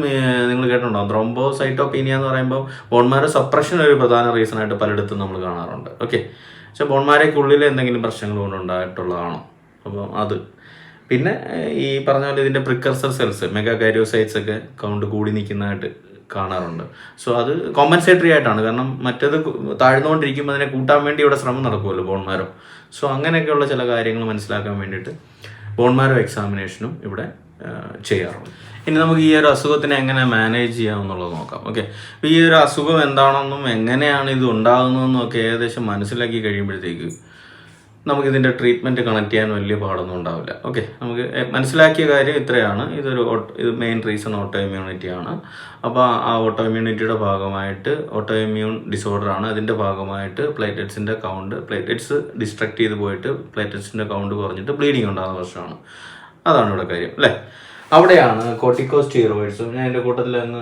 നിങ്ങൾ കേട്ടിട്ടുണ്ടാവും ത്രോംബോസൈറ്റോപീനിയ എന്ന് പറയുമ്പോൾ ബോൺ മാരോ സപ്രഷൻ ഒരു പ്രധാന റീസൺ ആയിട്ട് പലയിടത്തും നമ്മൾ കാണാറുണ്ട്. ഓക്കെ പക്ഷെ ബോൺമാരയ്ക്കുള്ളിൽ എന്തെങ്കിലും പ്രശ്നങ്ങൾ കൊണ്ടുണ്ടായിട്ടുള്ളതാണോ അപ്പോൾ അത്. പിന്നെ ഈ പറഞ്ഞ പോലെ ഇതിന്റെ പ്രിക്കർസർ സെൽസ് മെഗാ കാരിയോസൈറ്റ്സ് ഒക്കെ കൗണ്ട് കൂടി നിൽക്കുന്നതായിട്ട് കാണാറുണ്ട്. സോ അത് കോമ്പൻസേറ്ററി ആയിട്ടാണ്. കാരണം മറ്റേത് താഴ്ന്നുകൊണ്ടിരിക്കുമ്പോൾ അതിനെ കൂട്ടാൻ വേണ്ടി ഇവിടെ ശ്രമം നടക്കുമല്ലോ ബോൺമാരോ. സോ അങ്ങനെയൊക്കെയുള്ള ചില കാര്യങ്ങൾ മനസ്സിലാക്കാൻ വേണ്ടിയിട്ട് ബോൺമാരോ എക്സാമിനേഷനും ഇവിടെ ചെയ്യാറുണ്ട്. ഇനി നമുക്ക് ഈ ഒരു അസുഖത്തിനെ എങ്ങനെ മാനേജ് ചെയ്യാമെന്നുള്ളത് നോക്കാം. ഓക്കെ ഈ ഒരു അസുഖം എന്താണെന്നും എങ്ങനെയാണ് ഇത് ഉണ്ടാകുന്നതെന്നും ഒക്കെ ഏകദേശം മനസ്സിലാക്കി കഴിയുമ്പോഴത്തേക്ക് നമുക്ക് ഇതിന്റെ ട്രീറ്റ്മെന്റ് കണക്ട് ചെയ്യാൻ വലിയ പാടൊന്നും ഉണ്ടാവില്ല. ഓക്കെ നമുക്ക് മനസ്സിലാക്കിയ കാര്യം ഇത്രയാണ്. ഇതൊരു ഇത് മെയിൻ റീസൺ ഓട്ടോ ഇമ്മ്യൂണിറ്റി ആണ്. അപ്പോൾ ആ ഓട്ടോ ഇമ്മ്യൂണിറ്റിയുടെ ഭാഗമായിട്ട് ഓട്ടോ ഇമ്മ്യൂൺ ഡിസോർഡർ ആണ്. അതിന്റെ ഭാഗമായിട്ട് പ്ലേറ്ററ്റ്സിന്റെ കൗണ്ട് പ്ലേറ്റ്ലെറ്റ്സ് ഡിസ്ട്രക്ട് ചെയ്ത് പോയിട്ട് പ്ലേറ്ററ്റ്സിന്റെ കൗണ്ട് കുറഞ്ഞിട്ട് ബ്ലീഡിങ് ഉണ്ടാകുന്ന പ്രശ്നമാണ്. അതാണ് ഇവിടെ കാര്യം അല്ലേ? അവിടെയാണ് കോട്ടിക്കോ സ്റ്റീറോയിഡ്സും ഞാൻ എന്റെ കൂട്ടത്തിൽ അങ്ങ്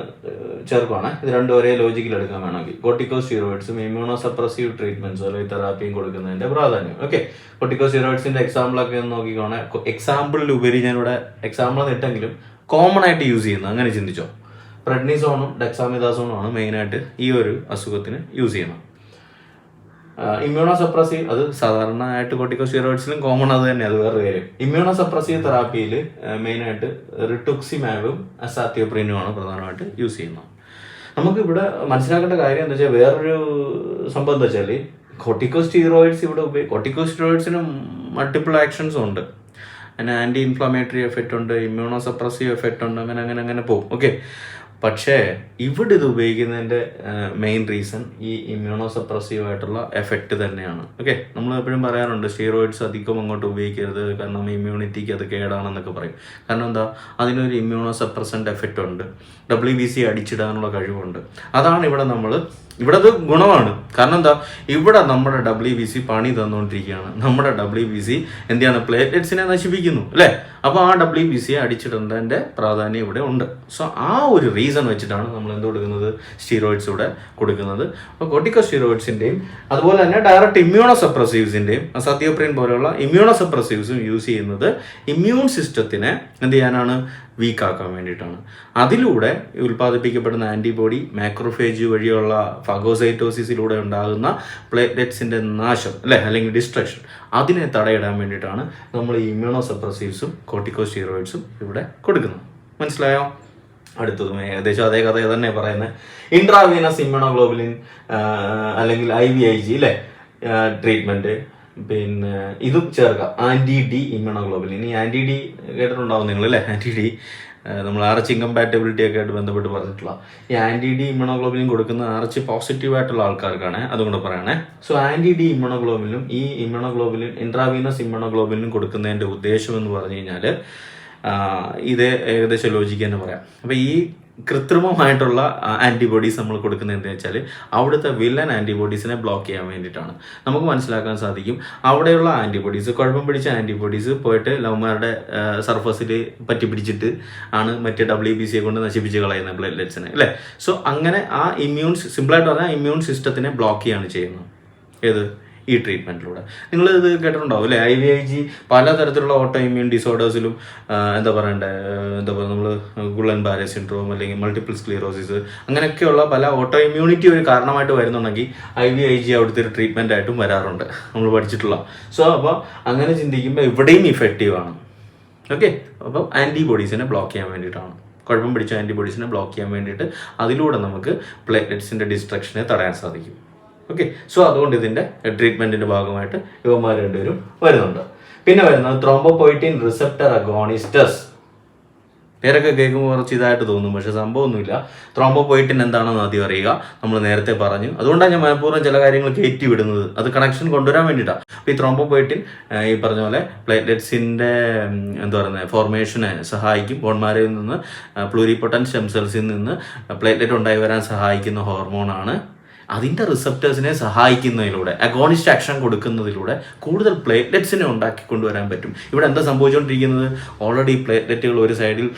ചേർക്കുവാണ്. ഇത് രണ്ടും ഒരേ ലോജിക്കിൽ എടുക്കാൻ വേണമെങ്കിൽ. കോട്ടിക്കോ സ്റ്റീറോയിഡ്സും ഇമ്യൂണോ സപ്രസീവ് ട്രീറ്റ്മെന്റ്സ് അല്ലെങ്കിൽ തെറാപ്പിയും കൊടുക്കുന്നതിന്റെ പ്രാധാന്യം. ഓക്കെ കോട്ടിക്കോ കോർട്ടിക്കോസ്റ്റീറോയിഡ്സിന്റെ എക്സാമ്പിളൊക്കെ ഒന്ന് നോക്കിക്കോണെ. എക്സാമ്പിളിലുപരി ഞാനിവിടെ എക്സാമ്പിൾ നിട്ടെങ്കിലും കോമൺ ആയിട്ട് യൂസ് ചെയ്യുന്നത് അങ്ങനെ ചിന്തിച്ചോ. പ്രഡ്നിസോണും ഡെക്സാമിദാസോണും ആണ് മെയിനായിട്ട് ഈ ഒരു അസുഖത്തിന് യൂസ് ചെയ്യുന്നത്. ഇമ്മ്യൂണോ സപ്രസീവ് അത് സാധാരണയായിട്ട് കോർട്ടിക്കോസ്റ്റീറോയിഡ്സിലും കോമൺ അത് തന്നെ അത് വേറെ കാര്യം. ഇമ്മ്യൂണോ സപ്രസീവ് തെറാപ്പിയിൽ മെയിൻ ആയിട്ട് റിട്ടുക്സിമാബും അസാത്തിയോപ്രീനുമാണ് പ്രധാനമായിട്ട് യൂസ് ചെയ്യുന്നത്. നമുക്ക് ഇവിടെ മനസ്സിലാക്കേണ്ട കാര്യം എന്താ വെച്ചാൽ വേറൊരു സംഭവം എന്താ വെച്ചാൽ കോർട്ടിക്കോസ്റ്റീറോയിഡ്സ് ഇവിടെ ഉപയോഗി കോർട്ടിക്കോസ്റ്റീറോയിഡ്സിന് മൾട്ടിപ്പിൾ ആക്ഷൻസ് ഉണ്ട്. അങ്ങനെ ആന്റി ഇൻഫ്ലമേറ്ററി എഫക്റ്റ് ഉണ്ട് ഇമ്മ്യൂണോ സപ്രസീവ് എഫക്റ്റ് ഉണ്ട് അങ്ങനെ അങ്ങനെ അങ്ങനെ പോകും. ഓക്കെ പക്ഷേ ഇവിടെ ഇത് ഉപയോഗിക്കുന്നതിന്റെ മെയിൻ റീസൺ ഈ ഇമ്മ്യൂണോ സപ്രസീവ് ആയിട്ടുള്ള എഫക്റ്റ് തന്നെയാണ്. ഓക്കെ നമ്മൾ എപ്പോഴും പറയാറുണ്ട് സ്റ്റീറോയിഡ്സ് അധികം അങ്ങോട്ട് ഉപയോഗിക്കരുത്. കാരണം ഇമ്മ്യൂണിറ്റിക്ക് അത് കേടാണെന്നൊക്കെ പറയും. കാരണം എന്താ? അതിനൊരു ഇമ്മ്യൂണോ സപ്രസന്റ് എഫക്റ്റ് ഉണ്ട്. ഡബ്ല്യു ബി സി അടിച്ചിടാനുള്ള കഴിവുണ്ട്. അതാണ് ഇവിടെ നമ്മൾ ഇവിടെ അത് ഗുണമാണ്. കാരണം എന്താ? ഇവിടെ നമ്മുടെ ഡബ്ല്യു ബി സി പണി തന്നുകൊണ്ടിരിക്കുകയാണ് നമ്മുടെ ഡബ്ല്യു ബി സി എന്ത് പ്ലേറ്റ്ലെറ്റ്സിനെ നശിപ്പിക്കുന്നു. അല്ലേ? അപ്പോൾ ആ ഡബ്ല്യു ബി സി അടിച്ചിടേണ്ടതിന്റെ പ്രാധാന്യം ഇവിടെ ഉണ്ട്. സോ ആ ഒരു റീസൺ വെച്ചിട്ടാണ് നമ്മൾ എന്ത് കൊടുക്കുന്നത്? സ്റ്റീറോയിഡ്സ് ഇവിടെ കൊടുക്കുന്നത്. അപ്പോൾ കോട്ടിക്കോ സ്റ്റീറോയിഡ്സിന്റെയും അതുപോലെ തന്നെ ഡയറക്റ്റ് ഇമ്മ്യൂണോ സപ്രസീവ്സിന്റെയും സത്യോപ്രിൻ പോലെയുള്ള ഇമ്മ്യൂണോ സപ്രസീവ്സും യൂസ് ചെയ്യുന്നത് ഇമ്മ്യൂൺ സിസ്റ്റത്തിനെ എന്ത് ചെയ്യാനാണ്? വീക്ക് ആക്കാൻ വേണ്ടിയിട്ടാണ്. അതിലൂടെ ഉൽപ്പാദിപ്പിക്കപ്പെടുന്ന ആന്റിബോഡി മാക്രോഫേജ് വഴിയുള്ള ഫഗോസൈറ്റോസിസിലൂടെ ഉണ്ടാകുന്ന പ്ലേറ്റ്ലെറ്റ്സിന്റെ നാശം അല്ലേ? അല്ലെങ്കിൽ ഡിസ്ട്രക്ഷൻ അതിനെ തടയിടാൻ വേണ്ടിയിട്ടാണ് നമ്മൾ ഈ ഇമ്യൂണോ സപ്രസീവ്സും കോർട്ടിക്കോസ്റ്റീറോയിഡ്സും ഇവിടെ കൊടുക്കുന്നത്. മനസ്സിലായോ? അടുത്തതും ഏകദേശം അതേ കഥ തന്നെ പറയുന്നത്. ഇൻട്രാവീനസ് ഇമ്മ്യൂണോഗ്ലോബുലിൻ അല്ലെങ്കിൽ ഐ വി ഐ ജി അല്ലേ? ട്രീറ്റ്മെന്റ് പിന്നെ ഇതും ചേർക്കാം. Anti D immunoglobin. ഇനി ആന്റി ഡി കേട്ടിട്ടുണ്ടാവും നിങ്ങൾ അല്ലേ ആന്റി ഡി നമ്മൾ ആർച്ച് ഇൻകമ്പാറ്റബിലിറ്റി ഒക്കെ ആയിട്ട് ബന്ധപ്പെട്ട് പറഞ്ഞിട്ടുള്ള. ഈ ആന്റി ഡി ഇമ്മ്യൂണോഗ്ലോബുലിൻ കൊടുക്കുന്ന ആർച്ച് പോസിറ്റീവ് ആയിട്ടുള്ള ആൾക്കാർക്കാണ് അതുകൊണ്ട് പറയണേ. സോ ആന്റി ഡി ഇമ്യൂണോഗ്ലോബിനും ഈ ഇമ്യൂണോഗ്ലോബിനും ഇൻട്രാവീനസ് ഇമ്യൂണോഗ്ലോബിനും കൊടുക്കുന്നതിന്റെ ഉദ്ദേശം എന്ന് പറഞ്ഞു കഴിഞ്ഞാൽ ഇത് ഏകദേശം ലോജിക്ക് തന്നെ പറയാം. അപ്പോൾ ഈ കൃത്രിമമായിട്ടുള്ള ആന്റിബോഡീസ് നമ്മൾ കൊടുക്കുന്നത് എന്താ വെച്ചാൽ അവിടുത്തെ വില്ലൻ ആന്റിബോഡീസിനെ ബ്ലോക്ക് ചെയ്യാൻ വേണ്ടിയിട്ടാണ്. നമുക്ക് മനസ്സിലാക്കാൻ സാധിക്കും അവിടെയുള്ള ആന്റിബോഡീസ് കുഴപ്പം പിടിച്ച ആന്റിബോഡീസ് പോയിട്ട് ലവ്മാരുടെ സർഫസിൽ പറ്റി പിടിച്ചിട്ട് ആണ് മറ്റേ ഡബ്ല്യു ബി സിയെ കൊണ്ട് നശിപ്പിച്ച് കളയുന്നത് ബ്ലഡ്ലെറ്റ്സിനെ അല്ലേ? സോ അങ്ങനെ ആ ഇമ്മ്യൂൺ സിമ്പിളായിട്ട് പറഞ്ഞാൽ ഇമ്മ്യൂൺ സിസ്റ്റത്തിനെ ബ്ലോക്ക് ചെയ്യാണ് ചെയ്യുന്നത്. ഏത്? ഈ ട്രീറ്റ്മെന്റിലൂടെ നിങ്ങൾ ഇത് കേട്ടിട്ടുണ്ടാവും അല്ലേ? ഐ വി ഐ ജി പലതരത്തിലുള്ള ഓട്ടോ ഇമ്മ്യൂൺ ഡിസോർഡേഴ്സിലും എന്താ പറയണ്ടേ എന്താ പറയുക നമ്മൾ ഗുളൻ ബാരെ സിൻഡ്രോം അല്ലെങ്കിൽ മൾട്ടിപ്പിൾ സ്ക്ലീറോസിസ് അങ്ങനെയൊക്കെയുള്ള പല ഓട്ടോ ഇമ്മ്യൂണിറ്റി ഒരു കാരണമായിട്ട് വരുന്നുണ്ടെങ്കിൽ ഐ വി ഐ ജി അവിടുത്തെ ഒരു ട്രീറ്റ്മെന്റ് ആയിട്ടും വരാറുണ്ട്. നമ്മൾ പഠിച്ചിട്ടുള്ള. സോ അപ്പോൾ അങ്ങനെ ചിന്തിക്കുമ്പോൾ ഇവിടെയും ഇഫക്റ്റീവ് ആണ്. ഓക്കെ അപ്പം ആന്റിബോഡീസിനെ ബ്ലോക്ക് ചെയ്യാൻ വേണ്ടിയിട്ടാണ്. കുഴപ്പം പിടിച്ച ആന്റിബോഡീസിനെ ബ്ലോക്ക് ചെയ്യാൻ വേണ്ടിയിട്ട് അതിലൂടെ നമുക്ക് പ്ലേറ്റ്ലെറ്റ്സിന്റെ ഡിസ്ട്രക്ഷനെ തടയാൻ സാധിക്കും. ഓക്കെ സോ അതുകൊണ്ട് ഇതിന്റെ ട്രീറ്റ്മെന്റിന്റെ ഭാഗമായിട്ട് ഇവന്മാർ രണ്ടുപേരും വരുന്നുണ്ട്. പിന്നെ വരുന്നത് ത്രോംബോപോയിറ്റിൻ റിസപ്റ്റർ അഗോണിസ്റ്റസ് പേരൊക്കെ കേൾക്കുമ്പോൾ കുറച്ച് ഇതായിട്ട് തോന്നും പക്ഷെ സംഭവമൊന്നുമില്ല. ത്രോംബോപോയിറ്റിൻ എന്താണെന്ന് ആദ്യം അറിയുക. നമ്മൾ നേരത്തെ പറഞ്ഞു. അതുകൊണ്ടാണ് ഞാൻ മനഃപൂർവം ചില കാര്യങ്ങൾ കയറ്റി വിടുന്നത് അത് കണക്ഷൻ കൊണ്ടുവരാൻ വേണ്ടിയിട്ടാണ് അപ്പോൾ ഈ ത്രോംബോപോയിറ്റിൻ ഈ പറഞ്ഞ പോലെ പ്ലേറ്റ്ലെറ്റ്സിന്റെ എന്താ പറയുന്നത് ഫോർമേഷനെ സഹായിക്കും. ബോൺമാരിൽ നിന്ന് പ്ലൂരിപ്പൊട്ടൻ സ്റ്റെം സെൽസിൽ നിന്ന് പ്ലേറ്റ്ലെറ്റ് ഉണ്ടായി വരാൻ സഹായിക്കുന്ന ഹോർമോണാണ് അതിന്റെ റിസപ്റ്റേഴ്സിനെ സഹായിക്കുന്നതിലൂടെ അഗോണിസ്റ്റ് ആക്ഷൻ കൊടുക്കുന്നതിലൂടെ കൂടുതൽ പ്ലേറ്റ്ലെറ്റ്സിനെ ഉണ്ടാക്കി കൊണ്ടുവരാൻ പറ്റും. ഇവിടെ എന്താ സംഭവിച്ചുകൊണ്ടിരിക്കുന്നത് ഓൾറെഡി പ്ലേറ്റ്ലെറ്റുകൾ ഒരു സൈഡിൽ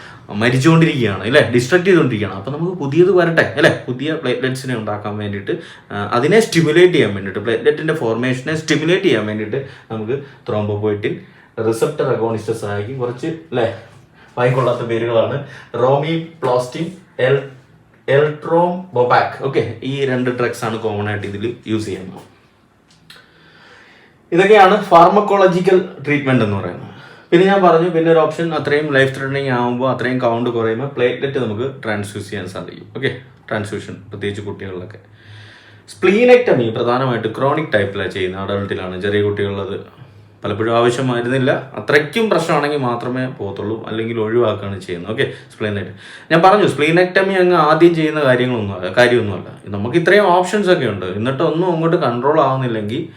മരിച്ചുകൊണ്ടിരിക്കുകയാണ് അല്ലേ? ഡിസ്ട്രക്ട് ചെയ്തുകൊണ്ടിരിക്കുകയാണ് അപ്പോൾ നമുക്ക് പുതിയത് വരട്ടെ അല്ലേ? പുതിയ പ്ലേറ്റ്ലെറ്റ്സിനെ ഉണ്ടാക്കാൻ വേണ്ടിയിട്ട് അതിനെ സ്റ്റിമുലേറ്റ് ചെയ്യാൻ വേണ്ടിയിട്ട് പ്ലേറ്റ്ലെറ്റിന്റെ ഫോർമേഷനെ സ്റ്റിമുലേറ്റ് ചെയ്യാൻ വേണ്ടിയിട്ട് നമുക്ക് ത്രോംബോപോയിറ്റിൻ റിസപ്റ്റർ അഗോണിസ്റ്റ് സഹായിക്കും. കുറച്ച് അല്ലേ? വായിക്കൊള്ളാത്ത പേരുകളാണ്. റോമി പ്ലോസ്റ്റിൻ എൽ എൽട്രോം ബൊബാക് ഓക്കെ ഈ രണ്ട് ഡ്രഗ്സ് ആണ് കോമൺ ആയിട്ട് ഇതിൽ യൂസ് ചെയ്യുന്നത് ഇതൊക്കെയാണ് ഫാർമക്കോളജിക്കൽ ട്രീറ്റ്മെന്റ് എന്ന് പറയുന്നത്. പിന്നെ ഞാൻ പറഞ്ഞു പിന്നെ ഒരു ഓപ്ഷൻ അത്രയും ലൈഫ് ത്രെറ്റനിങ് ആകുമ്പോൾ അത്രയും കൗണ്ട് കുറയുമ്പോൾ പ്ലേറ്റ്ലെറ്റ് നമുക്ക് ട്രാൻസ്ഫ്യൂസ് ചെയ്യാൻ സാധിക്കും. ഓക്കെ ട്രാൻസ്ഫ്യൂഷൻ പ്രത്യേകിച്ച് കുട്ടികളിലൊക്കെ. സ്പ്ലീനെക്ടമി പ്രധാനമായിട്ട് ക്രോണിക് ടൈപ്പിലാണ് ചെയ്യുന്നത് അഡൾട്ടിലാണ് ചെറിയ കുട്ടികളിലത് പലപ്പോഴും ആവശ്യം വരുന്നില്ല. അത്രയ്ക്കും പ്രശ്നമാണെങ്കിൽ മാത്രമേ പോകത്തുള്ളൂ. അല്ലെങ്കിൽ ഒഴിവാക്കുകയാണ് ചെയ്യുന്നത്. ഓക്കെ സ്പ്ലീനെക്ട് ഞാൻ പറഞ്ഞു സ്പ്ലീനക്ടമി അങ്ങ് ആദ്യം ചെയ്യുന്ന കാര്യങ്ങളൊന്നും കാര്യമൊന്നുമല്ല. നമുക്ക് ഇത്രയും ഓപ്ഷൻസ് ഒക്കെ ഉണ്ട്. എന്നിട്ട് ഒന്നും അങ്ങോട്ട് കൺട്രോൾ ആവുന്നില്ലെങ്കിൽ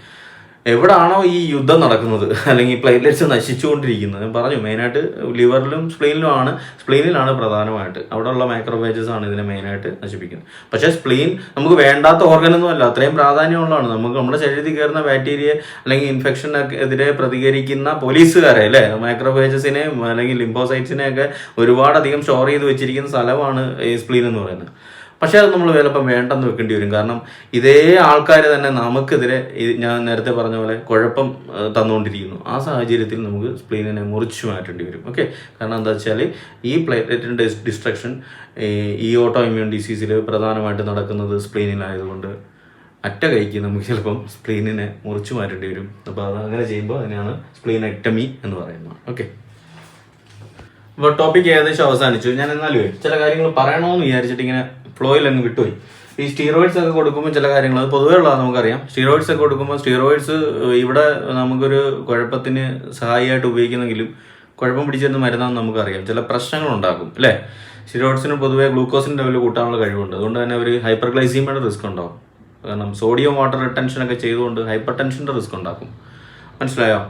എവിടാണോ ഈ യുദ്ധം നടക്കുന്നത്? അല്ലെങ്കിൽ പ്ലേറ്റ്ലെറ്റ്സ് നശിച്ചുകൊണ്ടിരിക്കുന്നത്. പറഞ്ഞു മെയിനായിട്ട് ലിവറിലും സ്പ്ലെയിനിലുമാണ് സ്പ്ലെയിനിലാണ് പ്രധാനമായിട്ട്. അവിടെയുള്ള മൈക്രോവേജസ് ആണ് ഇതിനെ മെയിനായിട്ട് നശിപ്പിക്കുന്നത്. പക്ഷേ സ്പ്ലെയിൻ നമുക്ക് വേണ്ടാത്ത ഓർഗനൊന്നും അല്ല. അത്രയും പ്രാധാന്യമുള്ളതാണ്. നമുക്ക് നമ്മുടെ ശരീരത്തിൽ കയറുന്ന ബാക്ടീരിയ അല്ലെങ്കിൽ ഇൻഫെക്ഷനൊക്കെ എതിരെ പ്രതികരിക്കുന്ന പോലീസുകാരെ അല്ലേ? മൈക്രോബേജസിനെ അല്ലെങ്കിൽ ലിംബോസൈറ്റ്സിനെ ഒക്കെ ഒരുപാടധികം സ്റ്റോർ ചെയ്ത് വെച്ചിരിക്കുന്ന സ്ഥലമാണ് ഈ സ്പ്ലീൻ എന്ന് പറയുന്നത്. പക്ഷേ അത് നമ്മൾ ചിലപ്പം വേണ്ടെന്ന് വെക്കേണ്ടി വരും. കാരണം ഇതേ ആൾക്കാർ തന്നെ നമുക്കെതിരെ ഞാൻ നേരത്തെ പറഞ്ഞ പോലെ കുഴപ്പം തന്നുകൊണ്ടിരിക്കുന്നു ആ സാഹചര്യത്തിൽ നമുക്ക് സ്പ്ലീനിനെ മുറിച്ചു മാറ്റേണ്ടി വരും. ഓക്കെ? കാരണം എന്താ വെച്ചാൽ ഈ പ്ലേറ്റിന്റെ ഡിസ്ട്രക്ഷൻ ഈ ഓട്ടോ ഇമ്മ്യൂൺ ഡിസീസിൽ പ്രധാനമായിട്ട് നടക്കുന്നത് സ്പ്ലീനിലായതുകൊണ്ട് അറ്റ കൈക്ക് നമുക്ക് ചിലപ്പം സ്പ്ലീനിനെ മുറിച്ചു മാറ്റേണ്ടി വരും. അപ്പോൾ അത് അങ്ങനെ ചെയ്യുമ്പോൾ അതിനെയാണ് സ്പ്ലീനെക്ടമി എന്ന് പറയുന്നത്. ഓക്കെ? അപ്പോൾ ടോപ്പിക് ഏകദേശം അവസാനിച്ചു. ഞാൻ എന്നാലും ചില കാര്യങ്ങൾ പറയണമെന്ന് വിചാരിച്ചിട്ട് ഇങ്ങനെ ഫ്ലോയിൽ അങ്ങ് വിട്ടുപോയി. ഈ സ്റ്റീറോയിഡ്സ് ഒക്കെ കൊടുക്കുമ്പോൾ ചില കാര്യങ്ങൾ അത് പൊതുവേ ഉള്ളതാണ് നമുക്കറിയാം. സ്റ്റീറോയിഡ്സ് ഒക്കെ കൊടുക്കുമ്പോൾ സ്റ്റീറോയിഡ്സ് ഇവിടെ നമുക്കൊരു കുഴപ്പത്തിന് സഹായിയായിട്ട് ഉപയോഗിക്കുന്നെങ്കിലും കുഴപ്പം പിടിച്ചിരുന്ന മരുന്നാന്ന് നമുക്കറിയാം. ചില പ്രശ്നങ്ങൾ ഉണ്ടാക്കും അല്ലേ? സ്റ്റീറോയിഡ്സിന് പൊതുവേ ഗ്ലൂക്കോസിന്റെ ലെവൽ കൂട്ടാനുള്ള കഴിവുണ്ട്. അതുകൊണ്ട് തന്നെ ഒരു ഹൈപ്പർ ഗ്ലൈസീമയുടെ റിസ്ക് ഉണ്ടാവും. കാരണം സോഡിയം വാട്ടർ റിട്ടൻഷൻ ഒക്കെ ചെയ്തുകൊണ്ട് ഹൈപ്പർ ടെൻഷന്റെ റിസ്ക് ഉണ്ടാക്കും. മനസ്സിലായോ?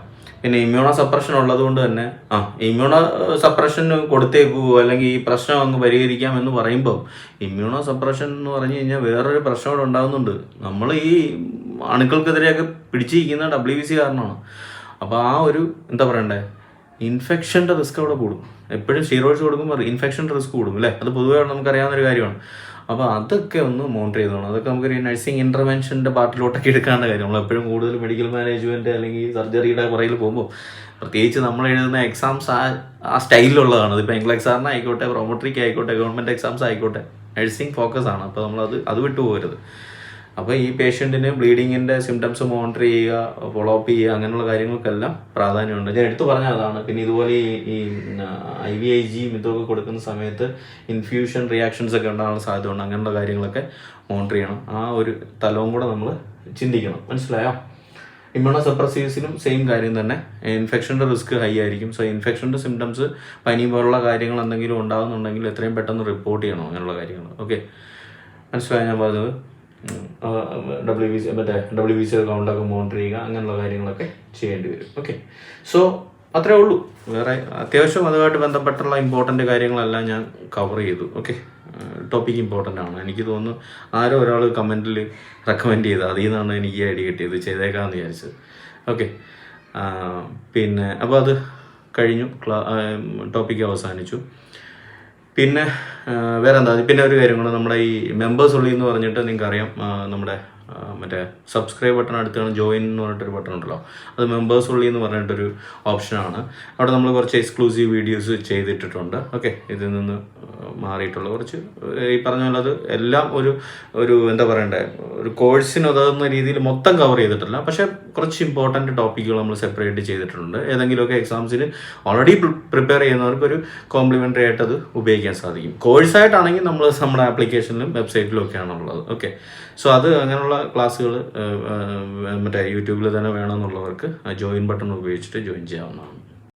പിന്നെ ഇമ്മ്യൂണോ സപ്രഷൻ ഉള്ളതുകൊണ്ട് തന്നെ ആ ഇമ്മ്യൂണോ സപ്രഷൻ കൊടുത്തേക്കൂ അല്ലെങ്കിൽ ഈ പ്രശ്നം അങ്ങ് പരിഹരിക്കാം എന്ന് പറയുമ്പോൾ ഇമ്മ്യൂണോ സപ്രഷൻ എന്ന് പറഞ്ഞു കഴിഞ്ഞാൽ വേറൊരു പ്രശ്നം ഇവിടെ ഉണ്ടാകുന്നുണ്ട് നമ്മൾ ഈ അണുക്കൾക്കെതിരെയൊക്കെ പിടിച്ചിരിക്കുന്ന ഡബ്ല്യു ബി സി കാരണമാണ് അപ്പോൾ ആ ഒരു എന്താ പറയണ്ടേ ഇൻഫെക്ഷന്റെ റിസ്ക് അവിടെ കൂടും. എപ്പോഴും സ്റ്റീറോയിഡ്സ് കൊടുക്കുമ്പോൾ ഇൻഫെക്ഷന്റെ റിസ്ക് കൂടും അല്ലേ? അത് പൊതുവേ നമുക്കറിയാവുന്ന ഒരു കാര്യമാണ്. അപ്പോൾ അതൊക്കെ ഒന്ന് മോണിറ്റർ ചെയ്തോണം. അതൊക്കെ നമുക്കൊരു നഴ്സിംഗ് ഇന്റർവെൻഷന്റെ പാർട്ടിലോട്ടൊക്കെ എടുക്കാനുള്ള കാര്യം. നമ്മൾ എപ്പോഴും കൂടുതൽ മെഡിക്കൽ മാനേജ്മെന്റ് അല്ലെങ്കിൽ സർജറിയുടെ പുറയിൽ പോകുമ്പോൾ പ്രത്യേകിച്ച് നമ്മൾ എഴുതുന്ന എക്സാംസ് ആ ആ സ്റ്റൈലിലുള്ളതാണ് അതിപ്പോൾ എംഗ്ലോ എക്സാമിന് ആയിക്കോട്ടെ പ്രൊമോട്രിക്ക് ആയിക്കോട്ടെ ഗവൺമെന്റ് എക്സാംസ് ആയിക്കോട്ടെ നഴ്സിംഗ് ഫോക്കസ് ആണ്. അപ്പോൾ നമ്മളത് അത് വിട്ടു പോകരുത് അപ്പോൾ ഈ പേഷ്യന്റിന് ബ്ലീഡിങ്ങിന്റെ സിംറ്റംസ് മോണിറ്റർ ചെയ്യുക ഫോളോ അപ്പ് ചെയ്യുക അങ്ങനെയുള്ള കാര്യങ്ങൾക്കെല്ലാം പ്രാധാന്യമുണ്ട്. ഞാൻ എടുത്തു പറഞ്ഞ അതാണ്. പിന്നെ ഇതുപോലെ ഈ ഐ വി ഐ ജിയും ഇതൊക്കെ കൊടുക്കുന്ന സമയത്ത് ഇൻഫ്യൂഷൻ റിയാക്ഷൻസ് ഒക്കെ ഉണ്ടാകാൻ സാധ്യത ഉണ്ട് അങ്ങനെയുള്ള കാര്യങ്ങളൊക്കെ മോണിറ്റർ ചെയ്യണം. ആ ഒരു തലവും കൂടെ നമ്മൾ ചിന്തിക്കണം. മനസ്സിലായോ? ഇമ്മ്യൂണോ സപ്രസീവ്സിനും സെയിം കാര്യം തന്നെ. ഇൻഫെക്ഷന്റെ റിസ്ക് ഹൈ ആയിരിക്കും. സോ ഇൻഫെക്ഷന്റെ സിംറ്റംസ് പനി പോലുള്ള കാര്യങ്ങൾ എന്തെങ്കിലും ഉണ്ടാകുന്നുണ്ടെങ്കിൽ എത്രയും പെട്ടെന്ന് റിപ്പോർട്ട് ചെയ്യണം. അങ്ങനെയുള്ള കാര്യങ്ങൾ. ഓക്കെ മനസ്സിലായി ഞാൻ പറഞ്ഞത്? ഡബ്ല്യു ബി സി മറ്റേ ഡബ്ല്യു ബി സി അക്കൗണ്ടൊക്കെ മോണിറ്റർ ചെയ്യുക അങ്ങനെയുള്ള കാര്യങ്ങളൊക്കെ ചെയ്യേണ്ടി വരും. ഓക്കെ സോ അത്രേ ഉള്ളൂ. വേറെ അത്യാവശ്യം അതുമായിട്ട് ബന്ധപ്പെട്ടുള്ള ഇമ്പോർട്ടന്റ് കാര്യങ്ങളെല്ലാം ഞാൻ കവർ ചെയ്തു. ഓക്കെ ടോപ്പിക് ഇമ്പോർട്ടന്റ് ആണ്. എനിക്ക് തോന്നുന്നു ആരോ ഒരാൾ കമന്റിൽ റെക്കമെൻഡ് ചെയ്ത് അതിൽ നിന്നാണ് എനിക്ക് ഐഡിയ കിട്ടിയത്. ചെയ്തേക്കാമെന്ന് വിചാരിച്ചത്. ഓക്കെ പിന്നെ അപ്പോൾ അത് കഴിഞ്ഞു. ക്ലാ ടോപ്പിക്ക് അവസാനിച്ചു. പിന്നെ വേറെ എന്താ പിന്നെ ഒരു കാര്യം കൂടെ നമ്മുടെ ഈ മെമ്പേഴ്സ് ഉള്ളി എന്ന് പറഞ്ഞിട്ട് നിങ്ങൾക്ക് അറിയാം നമ്മുടെ മറ്റേ സബ്സ്ക്രൈബ് ബട്ടൺ അടുത്താണ് ജോയിൻ എന്ന് പറഞ്ഞിട്ടൊരു ബട്ടൺ ഉണ്ടല്ലോ. അത് മെമ്പേഴ്സ് ഉള്ളി എന്ന് പറഞ്ഞിട്ടൊരു ഓപ്ഷനാണ് അവിടെ നമ്മൾ കുറച്ച് എക്സ്ക്ലൂസീവ് വീഡിയോസ് ചെയ്തിട്ടിട്ടുണ്ട്. ഓക്കെ ഇതിൽ നിന്ന് മാറിയിട്ടുള്ള കുറച്ച് ഈ പറഞ്ഞ പോലെ അത് എല്ലാം ഒരു ഒരു എന്താ പറയണ്ടേ ഒരു കോഴ്സിന് ഉതകുന്ന രീതിയിൽ മൊത്തം കവർ ചെയ്തിട്ടില്ല. പക്ഷേ കുറച്ച് ഇമ്പോർട്ടന്റ് ടോപ്പിക്കുകൾ നമ്മൾ സെപ്പറേറ്റ് ചെയ്തിട്ടുണ്ട്. ഏതെങ്കിലുമൊക്കെ എക്സാംസിന് ഓൾറെഡി പ്രിപ്പയർ ചെയ്യുന്നവർക്ക് ഒരു കോംപ്ലിമെന്ററി ആയിട്ട് അത് ഉപയോഗിക്കാൻ സാധിക്കും. കോഴ്സായിട്ടാണെങ്കിൽ നമ്മൾ നമ്മുടെ ആപ്ലിക്കേഷനിലും വെബ്സൈറ്റിലും ഒക്കെയാണുള്ളത് ഓക്കെ സോ അത് അങ്ങനെയുള്ള ക്ലാസ്സുകൾ മറ്റേ യൂട്യൂബിൽ തന്നെ വേണമെന്നുള്ളവർക്ക് ജോയിൻ ബട്ടൺ ഉപയോഗിച്ചിട്ട് ജോയിൻ ചെയ്യാവുന്നതാണ്.